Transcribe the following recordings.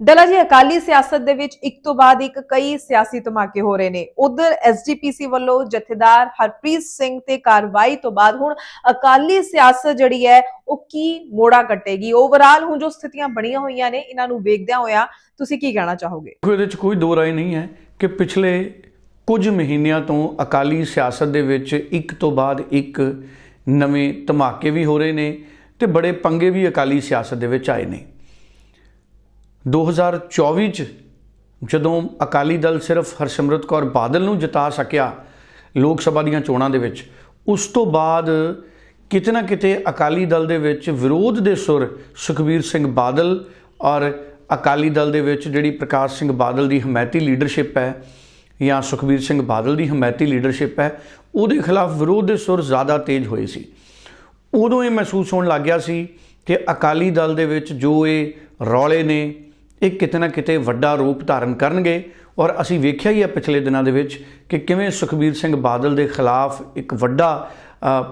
ਡੱਲਾ ਜੀ ਅਕਾਲੀ ਸਿਆਸਤ ਦੇ ਵਿੱਚ ਇੱਕ ਤੋਂ ਬਾਅਦ ਇੱਕ ਕਈ ਸਿਆਸੀ ਧਮਾਕੇ ਹੋ ਰਹੇ ਨੇ। ਉਧਰ ਐਸਜੀਪੀਸੀ ਵੱਲੋਂ ਜਥੇਦਾਰ ਹਰਪ੍ਰੀਤ ਸਿੰਘ ਤੇ ਕਾਰਵਾਈ ਤੋਂ ਬਾਅਦ ਹੁਣ ਅਕਾਲੀ ਸਿਆਸਤ ਜਿਹੜੀ ਹੈ, ਉਹ ਕੀ ਮੋੜਾ ਕੱਟੇਗੀ? ਓਵਰਆਲ ਹੁਣ ਜੋ ਸਥਿਤੀਆਂ ਬਣੀਆਂ ਹੋਈਆਂ ਨੇ, ਇਹਨਾਂ ਨੂੰ ਵੇਖਦਿਆਂ ਹੋਇਆ ਤੁਸੀਂ ਕੀ ਕਹਿਣਾ ਚਾਹੋਗੇ? ਇਹਦੇ ਵਿੱਚ ਕੋਈ ਦੋ ਰਾਏ ਨਹੀਂ ਹੈ ਕਿ ਪਿਛਲੇ ਕੁਝ ਮਹੀਨਿਆਂ ਤੋਂ ਅਕਾਲੀ ਸਿਆਸਤ ਦੇ ਵਿੱਚ ਇੱਕ ਤੋਂ ਬਾਅਦ ਇੱਕ ਨਵੇਂ ਧਮਾਕੇ ਵੀ ਹੋ ਰਹੇ ਨੇ ਤੇ ਬੜੇ ਪੰਗੇ ਵੀ ਅਕਾਲੀ ਸਿਆਸਤ ਦੇ ਵਿੱਚ ਆਏ ਨੇ। 2024 ਚ ਜਦੋਂ ਅਕਾਲੀ ਦਲ ਸਿਰਫ ਹਰਸਿਮਰਤ ਕੌਰ ਬਾਦਲ ਨੂੰ ਜਿਤਾ ਸਕਿਆ ਲੋਕ ਸਭਾ ਦੀਆਂ ਚੋਣਾਂ ਦੇ ਵਿੱਚ, ਉਸ ਤੋਂ ਬਾਅਦ ਕਿਤੇ ਨਾ ਕਿਤੇ ਅਕਾਲੀ ਦਲ ਦੇ ਵਿੱਚ ਵਿਰੋਧ ਦੇ ਸੁਰ ਸੁਖਬੀਰ ਸਿੰਘ ਬਾਦਲ ਔਰ ਅਕਾਲੀ ਦਲ ਦੇ ਵਿੱਚ ਜਿਹੜੀ ਪ੍ਰਕਾਸ਼ ਸਿੰਘ ਬਾਦਲ ਦੀ ਹਮਾਇਤੀ ਲੀਡਰਸ਼ਿਪ ਹੈ ਜਾਂ ਸੁਖਬੀਰ ਸਿੰਘ ਬਾਦਲ ਦੀ ਹਮਾਇਤੀ ਲੀਡਰਸ਼ਿਪ ਹੈ, ਉਹਦੇ ਖਿਲਾਫ ਵਿਰੋਧ ਦੇ ਸੁਰ ਜ਼ਿਆਦਾ ਤੇਜ਼ ਹੋਏ ਸੀ। ਉਦੋਂ ਇਹ ਮਹਿਸੂਸ ਹੋਣ ਲੱਗ ਗਿਆ ਸੀ ਕਿ ਅਕਾਲੀ ਦਲ ਦੇ ਵਿੱਚ ਜੋ ਇਹ ਰੌਲੇ ਨੇ ਇਹ ਕਿਤੇ ਨਾ ਕਿਤੇ ਵੱਡਾ ਰੂਪ ਧਾਰਨ ਕਰਨਗੇ ਔਰ ਅਸੀਂ ਵੇਖਿਆ ਹੀ ਹੈ ਪਿਛਲੇ ਦਿਨਾਂ ਦੇ ਵਿੱਚ ਕਿ ਕਿਵੇਂ ਸੁਖਬੀਰ ਸਿੰਘ ਬਾਦਲ ਦੇ ਖਿਲਾਫ ਇੱਕ ਵੱਡਾ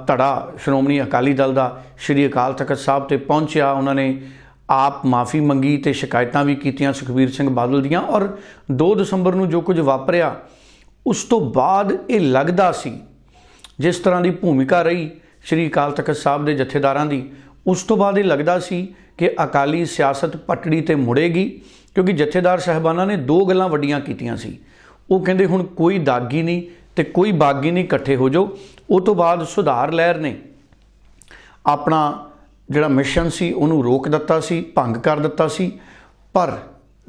ਧੜਾ ਸ਼੍ਰੋਮਣੀ ਅਕਾਲੀ ਦਲ ਦਾ ਸ਼੍ਰੀ ਅਕਾਲ ਤਖਤ ਸਾਹਿਬ ਤੇ ਪਹੁੰਚਿਆ। ਉਹਨਾਂ ਨੇ ਆਪ ਮਾਫੀ ਮੰਗੀ ਤੇ ਸ਼ਿਕਾਇਤਾਂ ਵੀ ਕੀਤੀਆਂ ਸੁਖਬੀਰ ਸਿੰਘ ਬਾਦਲ ਦੀਆਂ ਔਰ 2 ਦਸੰਬਰ ਨੂੰ ਜੋ ਕੁਝ ਵਾਪਰਿਆ, ਉਸ ਤੋਂ ਬਾਅਦ ਇਹ ਲੱਗਦਾ ਸੀ, ਜਿਸ ਤਰ੍ਹਾਂ ਦੀ ਭੂਮਿਕਾ ਰਹੀ ਸ਼੍ਰੀ ਅਕਾਲ ਤਖਤ ਸਾਹਿਬ ਦੇ ਜਥੇਦਾਰਾਂ ਦੀ, ਉਸ ਤੋਂ ਬਾਅਦ ਇਹ ਲੱਗਦਾ ਸੀ ਕਿ ਅਕਾਲੀ ਸਿਆਸਤ ਪਟੜੀ ਤੇ ਮੁੜੇਗੀ, ਕਿਉਂਕਿ ਜਥੇਦਾਰ ਸਾਹਿਬਾਨਾਂ ਨੇ ਦੋ ਗੱਲਾਂ ਵੱਡੀਆਂ ਕੀਤੀਆਂ ਸੀ। ਉਹ ਕਹਿੰਦੇ ਹੁਣ ਕੋਈ ਦਾਗੀ ਨਹੀਂ ਤੇ ਕੋਈ ਬਾਗੀ ਨਹੀਂ ਇਕੱਠੇ ਹੋ ਜਾਓ। ਉਹ ਤੋਂ ਬਾਅਦ ਸੁਧਾਰ ਲਹਿਰ ਨੇ ਆਪਣਾ ਜਿਹੜਾ ਮਿਸ਼ਨ ਸੀ, ਉਹਨੂੰ ਰੋਕ ਦਿੱਤਾ ਸੀ, ਭੰਗ ਕਰ ਦਿੱਤਾ ਸੀ। ਪਰ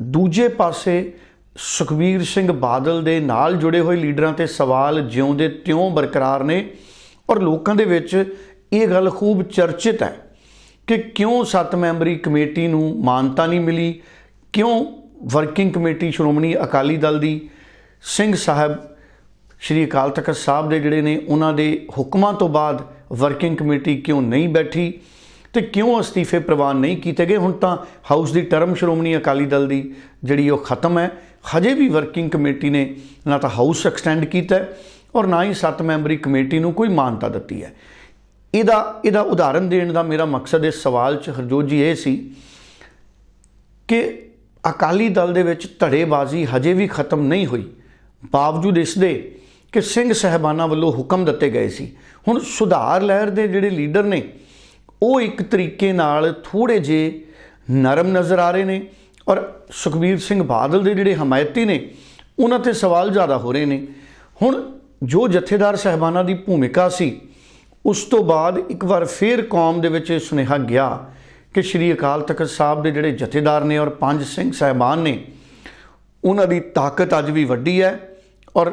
ਦੂਜੇ ਪਾਸੇ ਸੁਖਬੀਰ ਸਿੰਘ ਬਾਦਲ ਦੇ ਨਾਲ ਜੁੜੇ ਹੋਏ ਲੀਡਰਾਂ ਤੇ ਸਵਾਲ ਜਿਉਂਦੇ ਤਿਉਂ ਬਰਕਰਾਰ ਨੇ ਔਰ ਲੋਕਾਂ ਦੇ ਵਿੱਚ ਇਹ ਗੱਲ ਖੂਬ ਚਰਚਿਤ ਹੈ ਕਿ ਕਿਉਂ ਸੱਤ ਮੈਂਬਰੀ ਕਮੇਟੀ ਨੂੰ ਮਾਨਤਾ ਨਹੀਂ ਮਿਲੀ? ਕਿਉਂ ਵਰਕਿੰਗ ਕਮੇਟੀ ਸ਼੍ਰੋਮਣੀ ਅਕਾਲੀ ਦਲ ਦੀ ਸਿੰਘ ਸਾਹਿਬ, ਸ਼੍ਰੀ ਅਕਾਲ ਤਖਤ ਸਾਹਿਬ ਦੇ ਜਿਹੜੇ ਨੇ, ਉਹਨਾਂ ਦੇ ਹੁਕਮਾਂ ਤੋਂ ਬਾਅਦ ਵਰਕਿੰਗ ਕਮੇਟੀ ਕਿਉਂ ਨਹੀਂ ਬੈਠੀ? ਤੇ ਕਿਉਂ ਅਸਤੀਫੇ ਪ੍ਰਵਾਨ ਨਹੀਂ ਕੀਤੇ ਗਏ? ਹੁਣ ਤਾਂ ਹਾਊਸ ਦੀ ਟਰਮ ਸ਼੍ਰੋਮਣੀ ਅਕਾਲੀ ਦਲ ਦੀ ਜਿਹੜੀ ਉਹ ਖਤਮ ਹੈ। ਹਜੇ ਵੀ ਵਰਕਿੰਗ ਕਮੇਟੀ ਨੇ ਨਾ ਤਾਂ ਹਾਊਸ ਐਕਸਟੈਂਡ ਕੀਤਾ ਔਰ ਨਾ ਹੀ ਸੱਤ ਮੈਂਬਰੀ ਕਮੇਟੀ ਨੂੰ ਕੋਈ ਮਾਨਤਾ ਦਿੱਤੀ ਹੈ। ਇਹਦਾ ਇਹਦਾ ਉਦਾਹਰਨ ਦੇਣ ਦਾ ਮੇਰਾ ਮਕਸਦ ਇਸ ਸਵਾਲ 'ਚ ਹਰਜੋਤ ਜੀ ਇਹ ਸੀ ਕਿ ਅਕਾਲੀ ਦਲ ਦੇ ਵਿੱਚ ਧੜੇਬਾਜ਼ੀ ਹਜੇ ਵੀ ਖਤਮ ਨਹੀਂ ਹੋਈ। ਬਾਵਜੂਦ ਇਸ ਦੇ ਕਿ ਸਿੰਘ ਸਹਿਬਾਨਾਂ ਵੱਲੋਂ ਹੁਕਮ ਦਿੱਤੇ ਗਏ ਸੀ। ਹੁਣ ਸੁਧਾਰ ਲਹਿਰ ਦੇ ਜਿਹੜੇ ਲੀਡਰ ਨੇ, ਉਹ ਇੱਕ ਤਰੀਕੇ ਨਾਲ ਥੋੜੇ ਜੇ ਨਰਮ ਨਜ਼ਰ ਆ ਰਹੇ ਨੇ ਔਰ ਸੁਖਬੀਰ ਸਿੰਘ ਬਾਦਲ ਦੇ ਜਿਹੜੇ ਹਮਾਇਤੀ ਨੇ, ਉਹਨਾਂ ਤੇ ਸਵਾਲ ਜ਼ਿਆਦਾ ਹੋ ਰਹੇ ਨੇ। ਹੁਣ ਜੋ ਜਥੇਦਾਰ ਸਹਿਬਾਨਾਂ ਦੀ ਭੂਮਿਕਾ ਸੀ ਉਸ ਤੋਂ ਬਾਅਦ ਇੱਕ ਵਾਰ ਫੇਰ ਕੌਮ ਦੇ ਵਿੱਚ ਇਹ ਸੁਨੇਹਾ ਗਿਆ ਕਿ ਸ਼੍ਰੀ ਅਕਾਲ ਤਖਤ ਸਾਹਿਬ ਦੇ ਜਿਹੜੇ ਜਥੇਦਾਰ ਨੇ ਔਰ ਪੰਜ ਸਿੰਘ ਸਹਿਬਾਨ ਨੇ, ਉਹਨਾਂ ਦੀ ਤਾਕਤ ਅੱਜ ਵੀ ਵੱਡੀ ਹੈ ਔਰ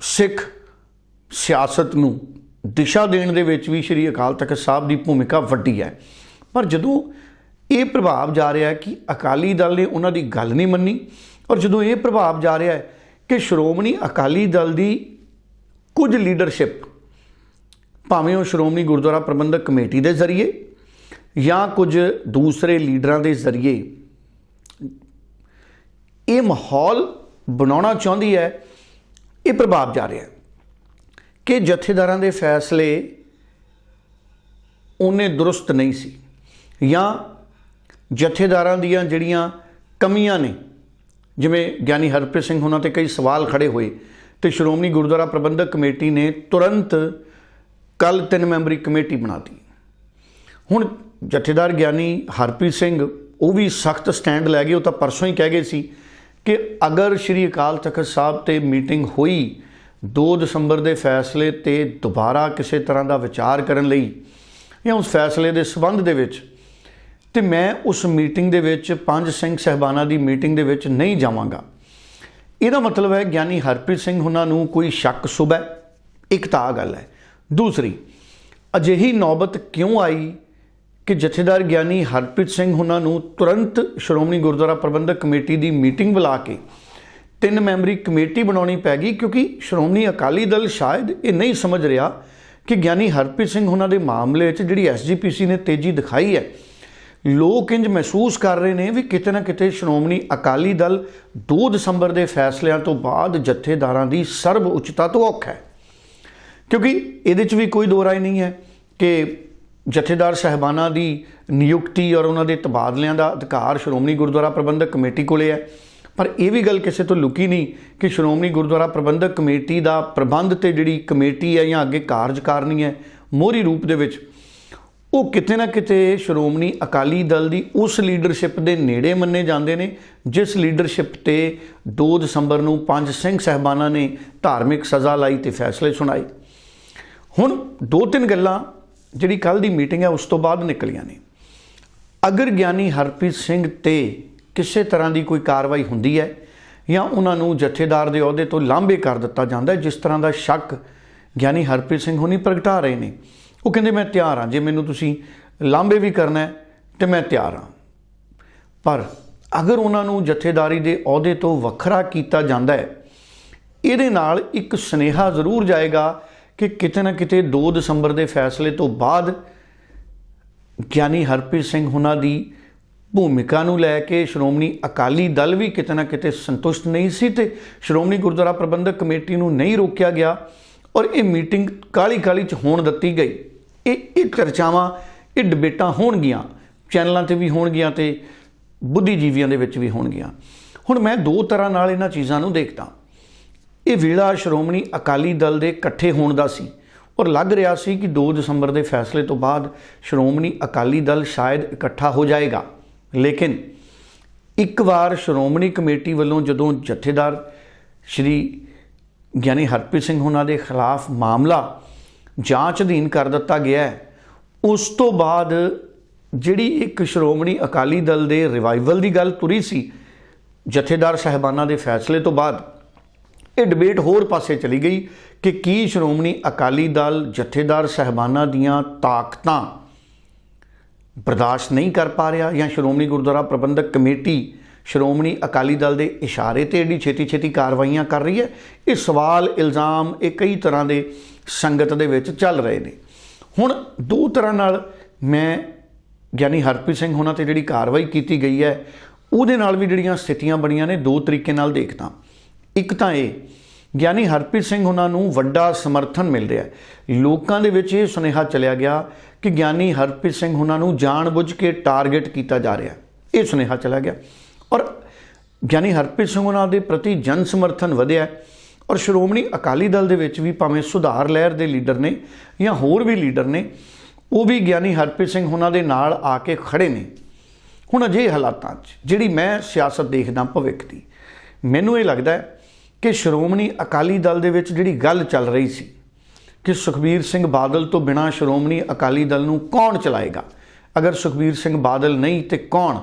ਸਿੱਖ ਸਿਆਸਤ ਨੂੰ ਦਿਸ਼ਾ ਦੇਣ ਦੇ ਵਿੱਚ ਵੀ ਸ਼੍ਰੀ ਅਕਾਲ ਤਖਤ ਸਾਹਿਬ ਦੀ ਭੂਮਿਕਾ ਵੱਡੀ ਹੈ। ਪਰ ਜਦੋਂ ਇਹ ਪ੍ਰਭਾਵ ਜਾ ਰਿਹਾ ਹੈ ਕਿ ਅਕਾਲੀ ਦਲ ਨੇ ਉਹਨਾਂ ਦੀ ਗੱਲ ਨਹੀਂ ਮੰਨੀ ਔਰ ਜਦੋਂ ਇਹ ਪ੍ਰਭਾਵ ਜਾ ਰਿਹਾ ਹੈ ਕਿ ਸ਼੍ਰੋਮਣੀ ਅਕਾਲੀ ਦਲ ਦੀ ਕੁਝ ਲੀਡਰਸ਼ਿਪ ਭਾਵੇਂ ਉਹ ਸ਼੍ਰੋਮਣੀ ਗੁਰਦੁਆਰਾ ਪ੍ਰਬੰਧਕ ਕਮੇਟੀ ਦੇ ਜ਼ਰੀਏ ਜਾਂ ਕੁਝ ਦੂਸਰੇ ਲੀਡਰਾਂ ਦੇ ਜ਼ਰੀਏ। ਇਹ ਮਾਹੌਲ ਬਣਾਉਣਾ ਚਾਹੁੰਦੀ ਹੈ, ਇਹ ਪ੍ਰਭਾਵ ਜਾ ਰਿਹਾ ਕਿ ਜਥੇਦਾਰਾਂ ਦੇ ਫੈਸਲੇ ਉਹਨੇ ਦਰੁਸਤ ਨਹੀਂ ਸੀ ਜਾਂ ਜਥੇਦਾਰਾਂ ਦੀਆਂ ਜਿਹੜੀਆਂ ਕਮੀਆਂ ਨੇ, ਜਿਵੇਂ ਗਿਆਨੀ ਹਰਪ੍ਰੀਤ ਸਿੰਘ ਉਹਨਾਂ ਤੇ ਕਈ ਸਵਾਲ ਖੜੇ ਹੋਏ ਤੇ ਸ਼੍ਰੋਮਣੀ ਗੁਰਦੁਆਰਾ ਪ੍ਰਬੰਧਕ ਕਮੇਟੀ ਨੇ ਤੁਰੰਤ ਕੱਲ ਤਿੰਨ ਮੈਂਬਰੀ ਕਮੇਟੀ ਬਣਾਤੀ ਹੁਣ ਜਥੇਦਾਰ ਗਿਆਨੀ ਹਰਪ੍ਰੀਤ ਸਿੰਘ, ਉਹ ਵੀ ਸਖਤ ਸਟੈਂਡ ਲੈ ਗਏ, ਉਹ ਤਾਂ ਪਰਸੋਂ ਹੀ ਕਹਿ ਗਏ ਸੀ ਕਿ ਅਗਰ ਸ਼੍ਰੀ ਅਕਾਲ ਤਖਤ ਸਾਹਿਬ ਤੇ ਮੀਟਿੰਗ ਹੋਈ 2 ਦਸੰਬਰ ਦੇ ਫੈਸਲੇ ਤੇ ਦੁਬਾਰਾ ਕਿਸੇ ਤਰ੍ਹਾਂ ਦਾ ਵਿਚਾਰ ਕਰਨ ਲਈ ਜਾਂ ਉਸ ਫੈਸਲੇ ਦੇ ਸਬੰਧ ਦੇ ਵਿੱਚ, ਤੇ ਮੈਂ ਉਸ ਮੀਟਿੰਗ ਦੇ ਵਿੱਚ ਪੰਜ ਸਿੰਘ ਸਹਿਬਾਨਾਂ ਦੀ ਮੀਟਿੰਗ ਦੇ ਵਿੱਚ ਨਹੀਂ ਜਾਵਾਂਗਾ। ਇਹਦਾ ਮਤਲਬ ਹੈ ਗਿਆਨੀ ਹਰਪ੍ਰੀਤ ਸਿੰਘ ਉਹਨਾਂ ਨੂੰ ਕੋਈ ਸ਼ੱਕ ਸੁਬਹ ਇੱਕ ਤਾਂ ਆਹ ਗੱਲ ਹੈ। ਦੂਸਰੀ, ਅਜਿਹੀ ਨੌਬਤ ਕਿਉਂ ਆਈ ਕਿ ਜਥੇਦਾਰ ਗਿਆਨੀ ਹਰਪ੍ਰੀਤ ਸਿੰਘ ਉਹਨਾਂ ਨੂੰ ਤੁਰੰਤ ਸ਼੍ਰੋਮਣੀ ਗੁਰਦੁਆਰਾ ਪ੍ਰਬੰਧਕ ਕਮੇਟੀ ਦੀ ਮੀਟਿੰਗ ਬੁਲਾ ਕੇ ਤਿੰਨ ਮੈਂਬਰੀ ਕਮੇਟੀ ਬਣਾਉਣੀ ਪੈ ਗਈ ਕਿਉਂਕਿ ਸ਼੍ਰੋਮਣੀ ਅਕਾਲੀ ਦਲ ਸ਼ਾਇਦ ਇਹ ਨਹੀਂ ਸਮਝ ਰਿਹਾ ਕਿ ਗਿਆਨੀ ਹਰਪ੍ਰੀਤ ਸਿੰਘ ਉਹਨਾਂ ਦੇ ਮਾਮਲੇ 'ਚ ਜਿਹੜੀ ਐਸਜੀਪੀਸੀ ਨੇ ਤੇਜ਼ੀ ਦਿਖਾਈ ਹੈ। ਲੋਕ ਇੰਜ ਮਹਿਸੂਸ ਕਰ ਰਹੇ ਨੇ ਵੀ ਕਿਤੇ ਨਾ ਕਿਤੇ ਸ਼੍ਰੋਮਣੀ ਅਕਾਲੀ ਦਲ 2 ਦਸੰਬਰ ਦੇ ਫੈਸਲਿਆਂ ਤੋਂ ਬਾਅਦ ਜਥੇਦਾਰਾਂ ਦੀ ਸਰਬ ਉੱਚਤਾ ਤੋਂ ਔਖਾ ਹੈ। ਕਿਉਂਕਿ ਇਹਦੇ 'ਚ ਵੀ ਕੋਈ ਦੋ ਰਾਏ ਨਹੀਂ ਹੈ ਕਿ ਜਥੇਦਾਰ ਸਹਿਬਾਨਾਂ ਦੀ ਨਿਯੁਕਤੀ ਔਰ ਉਹਨਾਂ ਦੇ ਤਬਾਦਲਿਆਂ ਦਾ ਅਧਿਕਾਰ ਸ਼੍ਰੋਮਣੀ ਗੁਰਦੁਆਰਾ ਪ੍ਰਬੰਧਕ ਕਮੇਟੀ ਕੋਲੇ ਹੈ। ਪਰ ਇਹ ਵੀ ਗੱਲ ਕਿਸੇ ਤੋਂ ਲੁਕੀ ਨਹੀਂ ਕਿ ਸ਼੍ਰੋਮਣੀ ਗੁਰਦੁਆਰਾ ਪ੍ਰਬੰਧਕ ਕਮੇਟੀ ਦਾ ਪ੍ਰਬੰਧ ਤੇ ਜਿਹੜੀ ਕਮੇਟੀ ਹੈ ਜਾਂ ਅੱਗੇ ਕਾਰਜਕਾਰਨੀ ਹੈ ਮੋਹਰੀ ਰੂਪ ਦੇ ਵਿੱਚ, ਉਹ ਕਿਤੇ ਨਾ ਕਿਤੇ ਸ਼੍ਰੋਮਣੀ ਅਕਾਲੀ ਦਲ ਦੀ ਉਸ ਲੀਡਰਸ਼ਿਪ ਦੇ ਨੇੜੇ ਮੰਨੇ ਜਾਂਦੇ ਨੇ, ਜਿਸ ਲੀਡਰਸ਼ਿਪ ਤੇ 2 ਦਸੰਬਰ ਨੂੰ ਪੰਜ ਸਿੰਘ ਸਹਿਬਾਨਾਂ ਨੇ ਧਾਰਮਿਕ ਸਜ਼ਾ ਲਾਈ ਤੇ ਫੈਸਲੇ ਸੁਣਾਏ। ਹੁਣ ਦੋ ਤਿੰਨ ਗੱਲਾਂ ਜਿਹੜੀ ਕੱਲ ਦੀ ਮੀਟਿੰਗ ਹੈ ਉਸ ਤੋਂ ਬਾਅਦ ਨਿਕਲੀਆਂ ਨੇ। ਅਗਰ ਗਿਆਨੀ ਹਰਪ੍ਰੀਤ ਸਿੰਘ ਤੇ ਕਿਸੇ ਤਰ੍ਹਾਂ ਦੀ ਕੋਈ ਕਾਰਵਾਈ ਹੁੰਦੀ ਹੈ ਜਾਂ ਉਹਨਾਂ ਨੂੰ ਜਥੇਦਾਰ ਦੇ ਅਹੁਦੇ ਤੋਂ ਲਾਂਭੇ ਕਰ ਦਿੱਤਾ ਜਾਂਦਾ ਜਿਸ ਤਰ੍ਹਾਂ ਦਾ ਸ਼ੱਕ ਗਿਆਨੀ ਹਰਪ੍ਰੀਤ ਸਿੰਘ ਹੁਣੀ ਪ੍ਰਗਟਾ ਰਹੇ ਨੇ, ਉਹ ਕਹਿੰਦੇ, ਮੈਂ ਤਿਆਰ ਹਾਂ। ਜੇ ਮੈਨੂੰ ਤੁਸੀਂ ਲਾਂਭੇ ਵੀ ਕਰਨਾ ਹੈ, ਤੇ ਮੈਂ ਤਿਆਰ ਹਾਂ। ਪਰ ਅਗਰ ਉਹਨਾਂ ਨੂੰ ਜਥੇਦਾਰੀ ਦੇ ਅਹੁਦੇ ਤੋਂ ਵੱਖਰਾ ਕੀਤਾ ਜਾਂਦਾ ਹੈ, ਇਹਦੇ ਨਾਲ ਇੱਕ ਸਨੇਹਾ ਜ਼ਰੂਰ ਜਾਏਗਾ ਕਿ ਕਿਤੇ ਨਾ ਕਿਤੇ 2 ਦਸੰਬਰ ਦੇ ਫੈਸਲੇ ਤੋਂ ਬਾਅਦ ਗਿਆਨੀ ਹਰਪ੍ਰੀਤ ਸਿੰਘ ਹੁਣਾਂ ਦੀ ਭੂਮਿਕਾ ਨੂੰ ਲੈ ਕੇ ਸ਼੍ਰੋਮਣੀ ਅਕਾਲੀ ਦਲ ਵੀ ਕਿਤੇ ਨਾ ਕਿਤੇ ਸੰਤੁਸ਼ਟ ਨਹੀਂ ਸੀ ਤੇ ਸ਼੍ਰੋਮਣੀ ਗੁਰਦੁਆਰਾ ਪ੍ਰਬੰਧਕ ਕਮੇਟੀ ਨੂੰ ਨਹੀਂ ਰੋਕਿਆ ਗਿਆ ਔਰ ਇਹ ਮੀਟਿੰਗ ਕਾਲੀ ਕਾਲੀ ਚ ਹੋਣ ਦਿੱਤੀ ਗਈ। ਇਹ ਇਹ ਚਰਚਾਵਾਂ, ਇਹ ਡਿਬੇਟਾਂ ਹੋਣਗੀਆਂ, ਚੈਨਲਾਂ ਤੇ ਵੀ ਹੋਣਗੀਆਂ ਤੇ ਬੁੱਧੀਜੀਵੀਆਂ ਦੇ ਵਿੱਚ ਵੀ ਹੋਣਗੀਆਂ। ਹੁਣ ਮੈਂ ਦੋ ਤਰ੍ਹਾਂ ਨਾਲ ਇਹਨਾਂ ਚੀਜ਼ਾਂ ਨੂੰ ਦੇਖਦਾ। ਇਹ ਵੇਲਾ ਸ਼੍ਰੋਮਣੀ ਅਕਾਲੀ ਦਲ ਦੇ ਇਕੱਠੇ ਹੋਣ ਦਾ ਸੀ ਔਰ ਲੱਗ ਰਿਹਾ ਸੀ ਕਿ 2 ਦਸੰਬਰ ਦੇ ਫੈਸਲੇ ਤੋਂ ਬਾਅਦ ਸ਼੍ਰੋਮਣੀ ਅਕਾਲੀ ਦਲ ਸ਼ਾਇਦ ਇਕੱਠਾ ਹੋ ਜਾਏਗਾ। ਲੇਕਿਨ ਇੱਕ ਵਾਰ ਸ਼੍ਰੋਮਣੀ ਕਮੇਟੀ ਵੱਲੋਂ ਜਦੋਂ ਜਥੇਦਾਰ ਸ਼੍ਰੀ ਗਿਆਨੀ ਹਰਪ੍ਰੀਤ ਸਿੰਘ ਉਹਨਾਂ ਦੇ ਖਿਲਾਫ ਮਾਮਲਾ ਜਾਂਚ ਅਧੀਨ ਕਰ ਦਿੱਤਾ ਗਿਆ ਉਸ ਤੋਂ ਬਾਅਦ ਜਿਹੜੀ ਇੱਕ ਸ਼੍ਰੋਮਣੀ ਅਕਾਲੀ ਦਲ ਦੇ ਰਿਵਾਈਵਲ ਦੀ ਗੱਲ ਤੁਰੀ ਸੀ ਜਥੇਦਾਰ ਸਹਿਬਾਨਾਂ ਦੇ ਫੈਸਲੇ ਤੋਂ ਬਾਅਦ ਇਹ ਡਿਬੇਟ ਹੋਰ ਪਾਸੇ ਚਲੀ ਗਈ ਕਿ ਕੀ ਸ਼੍ਰੋਮਣੀ ਅਕਾਲੀ ਦਲ ਜਥੇਦਾਰ ਸਹਿਬਾਨਾਂ ਦੀਆਂ ਤਾਕਤਾਂ ਬਰਦਾਸ਼ਤ ਨਹੀਂ ਕਰ ਪਾ ਰਿਹਾ ਜਾਂ ਸ਼੍ਰੋਮਣੀ ਗੁਰਦੁਆਰਾ ਪ੍ਰਬੰਧਕ ਕਮੇਟੀ ਸ਼੍ਰੋਮਣੀ ਅਕਾਲੀ ਦਲ ਦੇ ਇਸ਼ਾਰੇ ਤੇ ਏਡੀ ਛੇਤੀ ਛੇਤੀ ਕਾਰਵਾਈਆਂ ਕਰ ਰਹੀ ਹੈ? ਇਹ ਸਵਾਲ, ਇਲਜ਼ਾਮ, ਇਹ ਕਈ ਤਰ੍ਹਾਂ ਦੇ ਸੰਗਤ ਦੇ ਵਿੱਚ ਚੱਲ ਰਹੇ ਨੇ। ਹੁਣ ਦੋ ਤਰ੍ਹਾਂ ਨਾਲ ਮੈਂ ਗਿਆਨੀ ਹਰਪ੍ਰੀਤ ਸਿੰਘ ਹੋਣਾ ਤੇ ਜਿਹੜੀ ਕਾਰਵਾਈ ਕੀਤੀ ਗਈ ਹੈ, ਉਹਦੇ ਨਾਲ ਵੀ ਜਿਹੜੀਆਂ ਸਥਿਤੀਆਂ ਬਣੀਆਂ ਨੇ, ਦੋ ਤਰੀਕੇ ਨਾਲ ਦੇਖਦਾ। ਇੱਕ ਤਾਂ ਇਹ, ਗਿਆਨੀ ਹਰਪ੍ਰੀਤ ਸਿੰਘ ਉਹਨਾਂ ਨੂੰ ਵੱਡਾ ਸਮਰਥਨ ਮਿਲ ਰਿਹਾ ਲੋਕਾਂ ਦੇ ਵਿੱਚ ਇਹ ਸੁਨੇਹਾ ਚਲਿਆ ਗਿਆ ਕਿ ਗਿਆਨੀ ਹਰਪ੍ਰੀਤ ਸਿੰਘ ਉਹਨਾਂ ਨੂੰ ਜਾਣਬੁੱਝ ਕੇ ਟਾਰਗੇਟ ਕੀਤਾ ਜਾ ਰਿਹਾ ਇਹ ਸੁਨੇਹਾ ਚਲਾ ਗਿਆ। ਔਰ ਗਿਆਨੀ ਹਰਪ੍ਰੀਤ ਸਿੰਘ ਉਹਨਾਂ ਦੇ ਪ੍ਰਤੀ ਜਨ ਸਮਰਥਨ ਵਧਿਆ ਔਰ ਸ਼੍ਰੋਮਣੀ ਅਕਾਲੀ ਦਲ ਦੇ ਵਿੱਚ ਵੀ ਭਾਵੇਂ ਸੁਧਾਰ ਲਹਿਰ ਦੇ ਲੀਡਰ ਨੇ ਜਾਂ ਹੋਰ ਵੀ ਲੀਡਰ ਨੇ, ਉਹ ਵੀ ਗਿਆਨੀ ਹਰਪ੍ਰੀਤ ਸਿੰਘ ਉਹਨਾਂ ਦੇ ਨਾਲ ਆ ਕੇ ਖੜੇ ਨੇ। ਹੁਣ ਅਜੇ ਹਾਲਾਤਾਂ 'ਚ, ਜਿਹੜੀ ਮੈਂ ਸਿਆਸਤ ਦੇਖਦਾ ਭਵਿੱਖ ਦੀ, ਮੈਨੂੰ ਇਹ ਲੱਗਦਾ ਹੈ ਕਿ ਸ਼੍ਰੋਮਣੀ ਅਕਾਲੀ ਦਲ ਦੇ ਵਿੱਚ ਜਿਹੜੀ ਗੱਲ ਚੱਲ ਰਹੀ ਸੀ ਕਿ ਸੁਖਬੀਰ ਸਿੰਘ ਬਾਦਲ ਤੋਂ ਬਿਨਾ ਸ਼੍ਰੋਮਣੀ ਅਕਾਲੀ ਦਲ ਨੂੰ ਕੌਣ ਚਲਾਏਗਾ? ਅਗਰ ਸੁਖਬੀਰ ਸਿੰਘ ਬਾਦਲ ਨਹੀਂ ਤੇ ਕੌਣ?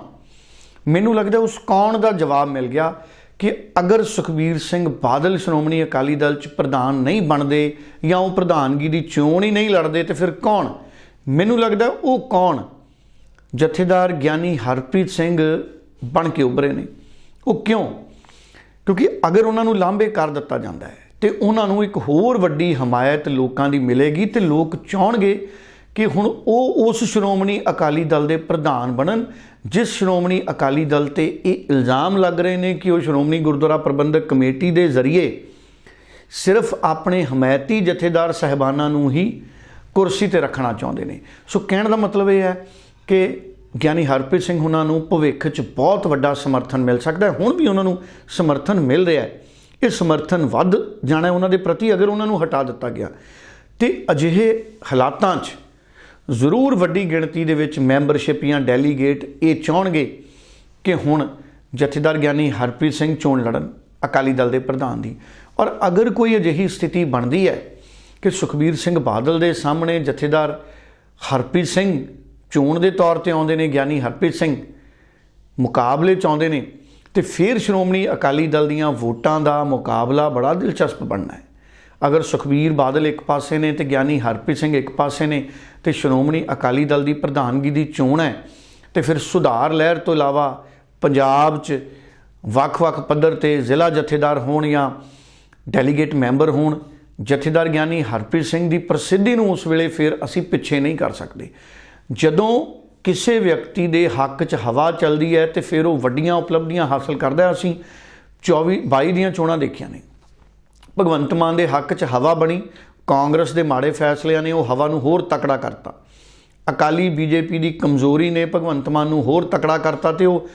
ਮੈਨੂੰ ਲੱਗਦਾ ਉਸ ਕੌਣ ਦਾ ਜਵਾਬ ਮਿਲ ਗਿਆ ਕਿ ਅਗਰ ਸੁਖਬੀਰ ਸਿੰਘ ਬਾਦਲ ਸ਼੍ਰੋਮਣੀ ਅਕਾਲੀ ਦਲ ਚ ਪ੍ਰਧਾਨ ਨਹੀਂ ਬਣਦੇ ਜਾਂ ਉਹ ਪ੍ਰਧਾਨਗੀ ਦੀ ਚੋਣ ਹੀ ਨਹੀਂ ਲੜਦੇ ਤੇ ਫਿਰ ਕੌਣ? ਮੈਨੂੰ ਲੱਗਦਾ ਉਹ ਕੌਣ? ਜਥੇਦਾਰ ਗਿਆਨੀ ਹਰਪ੍ਰੀਤ ਸਿੰਘ ਬਣ ਕੇ ਉੱਭਰੇ ਨੇ। ਉਹ ਕਿਉਂ? ਕਿਉਂਕਿ ਅਗਰ ਉਹਨਾਂ ਨੂੰ ਲਾਂਭੇ ਕਰ ਦਿੱਤਾ ਜਾਂਦਾ ਹੈ, ਤੇ ਉਹਨਾਂ ਨੂੰ ਇੱਕ ਹੋਰ ਵੱਡੀ ਹਮਾਇਤ ਲੋਕਾਂ ਦੀ ਮਿਲੇਗੀ ਤੇ ਲੋਕ ਚਾਹਣਗੇ ਕਿ ਹੁਣ ਉਹ ਉਸ ਸ਼੍ਰੋਮਣੀ ਅਕਾਲੀ ਦਲ ਦੇ ਪ੍ਰਧਾਨ ਬਣਨ, ਜਿਸ ਸ਼੍ਰੋਮਣੀ ਅਕਾਲੀ ਦਲ ਤੇ ਇਹ ਇਲਜ਼ਾਮ ਲੱਗ ਰਹੇ ਨੇ ਕਿ ਉਹ ਸ਼੍ਰੋਮਣੀ ਗੁਰਦੁਆਰਾ ਪ੍ਰਬੰਧਕ ਕਮੇਟੀ ਦੇ ਜ਼ਰੀਏ ਸਿਰਫ ਆਪਣੇ ਹਮਾਇਤੀ ਜਥੇਦਾਰ ਸਹਿਬਾਨਾਂ ਨੂੰ ਹੀ ਕੁਰਸੀ ਤੇ ਰੱਖਣਾ ਚਾਹੁੰਦੇ ਨੇ। ਸੋ ਕਹਿਣ ਦਾ ਮਤਲਬ ਇਹ ਹੈ ਕਿ ਗਿਆਨੀ ਹਰਪ੍ਰੀਤ ਸਿੰਘ ਉਹਨਾਂ ਨੂੰ ਭਵਿੱਖ 'ਚ ਬਹੁਤ ਵੱਡਾ ਸਮਰਥਨ ਮਿਲ ਸਕਦਾ ਹੈ। ਹੁਣ ਵੀ ਉਹਨਾਂ ਨੂੰ ਸਮਰਥਨ ਮਿਲ ਰਿਹਾ ਹੈ। ਇਹ ਸਮਰਥਨ ਵੱਧ ਜਾਣਾ ਉਹਨਾਂ ਦੇ ਪ੍ਰਤੀ, ਅਗਰ ਉਹਨਾਂ ਨੂੰ ਹਟਾ ਦਿੱਤਾ ਗਿਆ। ਤੇ ਅਜਿਹੇ ਹਾਲਾਤਾਂ 'ਚ ਜ਼ਰੂਰ ਵੱਡੀ ਗਿਣਤੀ ਦੇ ਵਿੱਚ ਮੈਂਬਰਸ਼ਿਪ ਜਾਂ ਡੈਲੀਗੇਟ ਇਹ ਚਾਹਣਗੇ ਕਿ ਹੁਣ ਜਥੇਦਾਰ ਗਿਆਨੀ ਹਰਪ੍ਰੀਤ ਸਿੰਘ ਚੋਣ ਲੜਨ ਅਕਾਲੀ ਦਲ ਦੇ ਪ੍ਰਧਾਨ ਦੀ। ਔਰ ਅਗਰ ਕੋਈ ਅਜਿਹੀ ਸਥਿਤੀ ਬਣਦੀ ਹੈ ਕਿ ਸੁਖਬੀਰ ਸਿੰਘ ਬਾਦਲ ਦੇ ਸਾਹਮਣੇ ਜਥੇਦਾਰ ਹਰਪ੍ਰੀਤ ਸਿੰਘ ਚੋਣ ਦੇ ਤੌਰ ਤੇ ਆਉਂਦੇ ਨੇ, ਗਿਆਨੀ ਹਰਪ੍ਰੀਤ ਸਿੰਘ ਮੁਕਾਬਲੇ ਚ ਆਉਂਦੇ ਨੇ ਤੇ ਫਿਰ ਸ਼੍ਰੋਮਣੀ ਅਕਾਲੀ ਦਲ ਦੀਆਂ ਵੋਟਾਂ ਦਾ ਮੁਕਾਬਲਾ ਬੜਾ ਦਿਲਚਸਪ ਬਣਨਾ ਹੈ। ਅਗਰ ਸੁਖਬੀਰ ਬਾਦਲ ਇੱਕ ਪਾਸੇ ਨੇ ਤੇ ਗਿਆਨੀ ਹਰਪ੍ਰੀਤ ਸਿੰਘ ਇੱਕ ਪਾਸੇ ਨੇ ਤੇ ਸ਼੍ਰੋਮਣੀ ਅਕਾਲੀ ਦਲ ਦੀ ਪ੍ਰਧਾਨਗੀ ਦੀ ਚੋਣ ਹੈ, ਤੇ ਫਿਰ ਸੁਧਾਰ ਲਹਿਰ ਤੋਂ ਇਲਾਵਾ ਪੰਜਾਬ 'ਚ ਵੱਖ-ਵੱਖ ਪੱਧਰ ਤੇ ਜ਼ਿਲ੍ਹਾ ਜਥੇਦਾਰ ਹੋਣ ਜਾਂ ਡੈਲੀਗੇਟ ਮੈਂਬਰ ਹੋਣ, ਜਥੇਦਾਰ ਗਿਆਨੀ ਹਰਪ੍ਰੀਤ ਸਿੰਘ ਦੀ ਪ੍ਰਸਿੱਧੀ ਨੂੰ ਉਸ ਵੇਲੇ ਫਿਰ ਅਸੀਂ ਪਿੱਛੇ ਨਹੀਂ ਕਰ ਸਕਦੇ। ਜਦੋਂ ਕਿਸੇ ਵਿਅਕਤੀ ਦੇ ਹੱਕ 'ਚ ਹਵਾ ਚੱਲਦੀ ਹੈ ਤੇ ਫਿਰ ਉਹ ਵੱਡੀਆਂ ਉਪਲਬਧੀਆਂ ਹਾਸਲ ਕਰਦਾ ਅਸੀਂ 24 22 ਦੀਆਂ ਚੋਣਾਂ ਦੇਖੀਆਂ ਨੇ। ਭਗਵੰਤ ਮਾਨ ਦੇ ਹੱਕ 'ਚ ਹਵਾ ਬਣੀ, ਕਾਂਗਰਸ ਦੇ ਮਾੜੇ ਫੈਸਲਿਆਂ ਨੇ ਉਹ ਹਵਾ ਨੂੰ ਹੋਰ ਤਕੜਾ ਕਰਤਾ। ਅਕਾਲੀ ਬੀਜੇਪੀ ਦੀ ਕਮਜ਼ੋਰੀ ਨੇ ਭਗਵੰਤ ਮਾਨ ਨੂੰ ਹੋਰ ਤਕੜਾ ਕਰਤਾ ਤੇ ਉਹ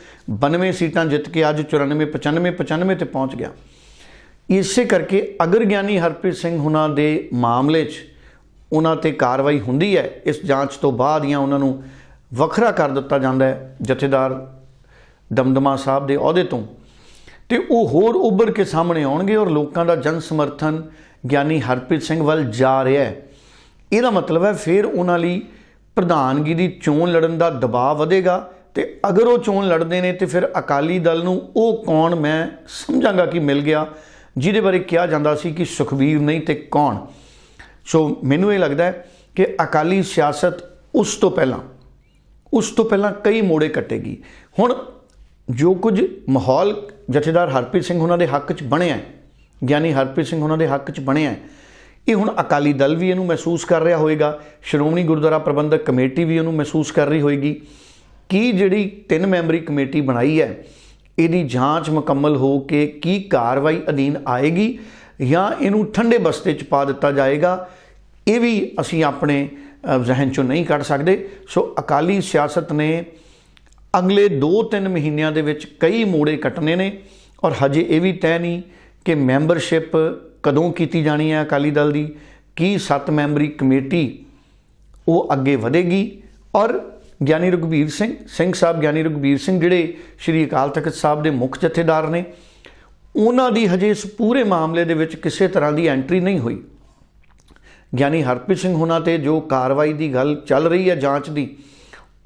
92 ਸੀਟਾਂ ਜਿੱਤ ਕੇ ਅੱਜ 94 95 95 ਤੇ ਪਹੁੰਚ ਗਿਆ। ਇਸੇ ਕਰਕੇ ਅਗਰ ਗਿਆਨੀ ਹਰਪ੍ਰੀਤ ਸਿੰਘ ਹੁਣਾਂ ਦੇ ਮਾਮਲੇ 'ਚ ਉਹਨਾਂ ਤੇ ਕਾਰਵਾਈ ਹੁੰਦੀ ਹੈ, ਇਸ ਜਾਂਚ ਤੋਂ ਬਾਅਦ ਜਾਂ ਉਹਨਾਂ ਨੂੰ ਵੱਖਰਾ ਕਰ ਦਿੱਤਾ ਜਾਂਦਾ ਹੈ, ਜਥੇਦਾਰ ਦਮਦਮਾ ਸਾਹਿਬ ਦੇ ਅਹੁਦੇ ਤੋਂ। ਤੇ ਉਹ ਹੋਰ ਉੱਭਰ ਕੇ ਸਾਹਮਣੇ ਆਉਣਗੇ ਔਰ ਲੋਕਾਂ ਦਾ ਜਨ ਸਮਰਥਨ ਗਿਆਨੀ ਹਰਪ੍ਰੀਤ ਸਿੰਘ ਵੱਲ ਜਾ ਰਿਹਾ ਹੈ। ਇਹਦਾ ਮਤਲਬ ਹੈ ਫਿਰ ਉਹਨਾਂ ਲਈ ਪ੍ਰਧਾਨਗੀ ਦੀ ਚੋਣ ਲੜਨ ਦਾ ਦਬਾਅ ਵਧੇਗਾ ਤੇ ਅਗਰ ਉਹ ਚੋਣ ਲੜਦੇ ਨੇ ਤੇ ਫਿਰ ਅਕਾਲੀ ਦਲ ਨੂੰ ਉਹ ਕੌਣ ਮੈਂ ਸਮਝਾਂਗਾ ਕਿ ਮਿਲ ਗਿਆ, ਜਿਹਦੇ ਬਾਰੇ ਕਿਹਾ ਜਾਂਦਾ ਸੀ ਕਿ ਸੁਖਬੀਰ ਨਹੀਂ ਤੇ ਕੌਣ। ਸੋ ਮੈਨੂੰ ਇਹ ਲੱਗਦਾ ਹੈ ਕਿ ਅਕਾਲੀ ਸਿਆਸਤ ਉਸ ਤੋਂ ਪਹਿਲਾਂ, ਉਸ ਤੋਂ ਪਹਿਲਾਂ ਕਈ ਮੋੜੇ ਕੱਟੇਗੀ। ਹੁਣ ਜੋ ਕੁਝ ਮਾਹੌਲ ਜਥੇਦਾਰ ਹਰਪ੍ਰੀਤ ਸਿੰਘ ਉਹਨਾਂ ਦੇ ਹੱਕ 'ਚ ਬਣਿਆ ਗਿਆਨੀ ਹਰਪ੍ਰੀਤ ਸਿੰਘ ਉਹਨਾਂ ਦੇ ਹੱਕ 'ਚ ਬਣਿਆ ਇਹ ਹੁਣ ਅਕਾਲੀ ਦਲ ਵੀ ਇਹਨੂੰ ਮਹਿਸੂਸ ਕਰ ਰਿਹਾ ਹੋਵੇਗਾ ਸ਼੍ਰੋਮਣੀ ਗੁਰਦੁਆਰਾ ਪ੍ਰਬੰਧਕ ਕਮੇਟੀ ਵੀ ਇਹਨੂੰ ਮਹਿਸੂਸ ਕਰ ਰਹੀ ਹੋਏਗੀ। ਕੀ ਜਿਹੜੀ ਤਿੰਨ ਮੈਂਬਰੀ ਕਮੇਟੀ ਬਣਾਈ ਹੈ, ਇਹਦੀ ਜਾਂਚ ਮੁਕੰਮਲ ਹੋ ਕੇ ਕੀ ਕਾਰਵਾਈ ਅਧੀਨ ਆਏਗੀ ਜਾਂ ਇਹਨੂੰ ਠੰਡੇ ਬਸਤੇ 'ਚ ਪਾ ਦਿੱਤਾ ਜਾਏਗਾ ਇਹ ਵੀ ਅਸੀਂ ਆਪਣੇ ਅ, 'ਚੋਂ ਨਹੀਂ ਕੱਢ ਸਕਦੇ। ਸੋ ਅਕਾਲੀ ਸਿਆਸਤ ਨੇ ਅਗਲੇ 2-3 ਮਹੀਨਿਆਂ ਦੇ ਵਿੱਚ ਕਈ ਮੋੜੇ ਕੱਟਣੇ ਨੇ ਔਰ ਹਜੇ ਇਹ ਵੀ ਤੈਅ ਨਹੀਂ ਕਿ ਮੈਂਬਰਸ਼ਿਪ ਕਦੋਂ ਕੀਤੀ ਜਾਣੀ ਹੈ ਅਕਾਲੀ ਦਲ ਦੀ ਕੀ ਸੱਤ ਮੈਂਬਰੀ ਕਮੇਟੀ ਉਹ ਅੱਗੇ ਵਧੇਗੀ। ਔਰ ਗਿਆਨੀ ਰਘਬੀਰ ਸਿੰਘ ਸਿੰਘ ਸਾਹਿਬ ਗਿਆਨੀ ਰਘਬੀਰ ਸਿੰਘ ਜਿਹੜੇ ਸ਼੍ਰੀ ਅਕਾਲ ਤਖਤ ਸਾਹਿਬ ਦੇ ਮੁੱਖ ਜਥੇਦਾਰ ਨੇ ਉਹਨਾਂ ਦੀ ਹਜੇ ਇਸ ਪੂਰੇ ਮਾਮਲੇ ਦੇ ਵਿੱਚ ਕਿਸੇ ਤਰ੍ਹਾਂ ਦੀ ਐਂਟਰੀ ਨਹੀਂ ਹੋਈ। ਗਿਆਨੀ ਹਰਪ੍ਰੀਤ ਸਿੰਘ ਹੁਣਾਂ ਤੇ ਜੋ ਕਾਰਵਾਈ ਦੀ ਗੱਲ ਚੱਲ ਰਹੀ ਹੈ ਜਾਂਚ ਦੀ,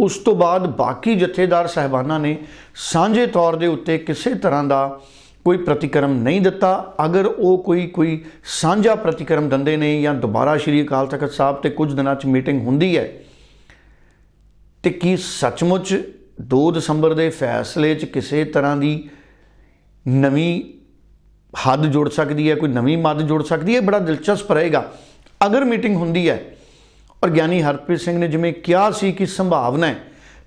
ਉਸ ਤੋਂ ਬਾਅਦ ਬਾਕੀ ਜਥੇਦਾਰ ਸਹਿਬਾਨਾਂ ਨੇ ਸਾਂਝੇ ਤੌਰ ਦੇ ਉੱਤੇ ਕਿਸੇ ਤਰ੍ਹਾਂ ਦਾ ਕੋਈ ਪ੍ਰਤੀਕਰਮ ਨਹੀਂ ਦਿੱਤਾ। ਅਗਰ ਉਹ ਕੋਈ ਕੋਈ ਸਾਂਝਾ ਪ੍ਰਤੀਕਰਮ ਦਿੰਦੇ ਨੇ ਜਾਂ ਦੁਬਾਰਾ ਸ਼੍ਰੀ ਅਕਾਲ ਤਖਤ ਸਾਹਿਬ ਤੇ ਕੁਝ ਦਿਨਾਂ 'ਚ ਮੀਟਿੰਗ ਹੁੰਦੀ ਹੈ, ਤੇ ਕੀ ਸੱਚਮੁੱਚ 2 ਦਸੰਬਰ ਦੇ ਫੈਸਲੇ 'ਚ ਕਿਸੇ ਤਰ੍ਹਾਂ ਦੀ ਨਵੀਂ ਹੱਦ ਜੁੜ ਸਕਦੀ ਹੈ, ਕੋਈ ਨਵੀਂ ਮੱਦ ਜੁੜ ਸਕਦੀ ਹੈ, ਬੜਾ ਦਿਲਚਸਪ ਰਹੇਗਾ। ਅਗਰ ਮੀਟਿੰਗ ਹੁੰਦੀ ਹੈ ਔਰ ਗਿਆਨੀ ਹਰਪ੍ਰੀਤ ਸਿੰਘ ਨੇ ਜਿਵੇਂ ਕਿਹਾ ਸੀ ਕਿ ਸੰਭਾਵਨਾ ਹੈ,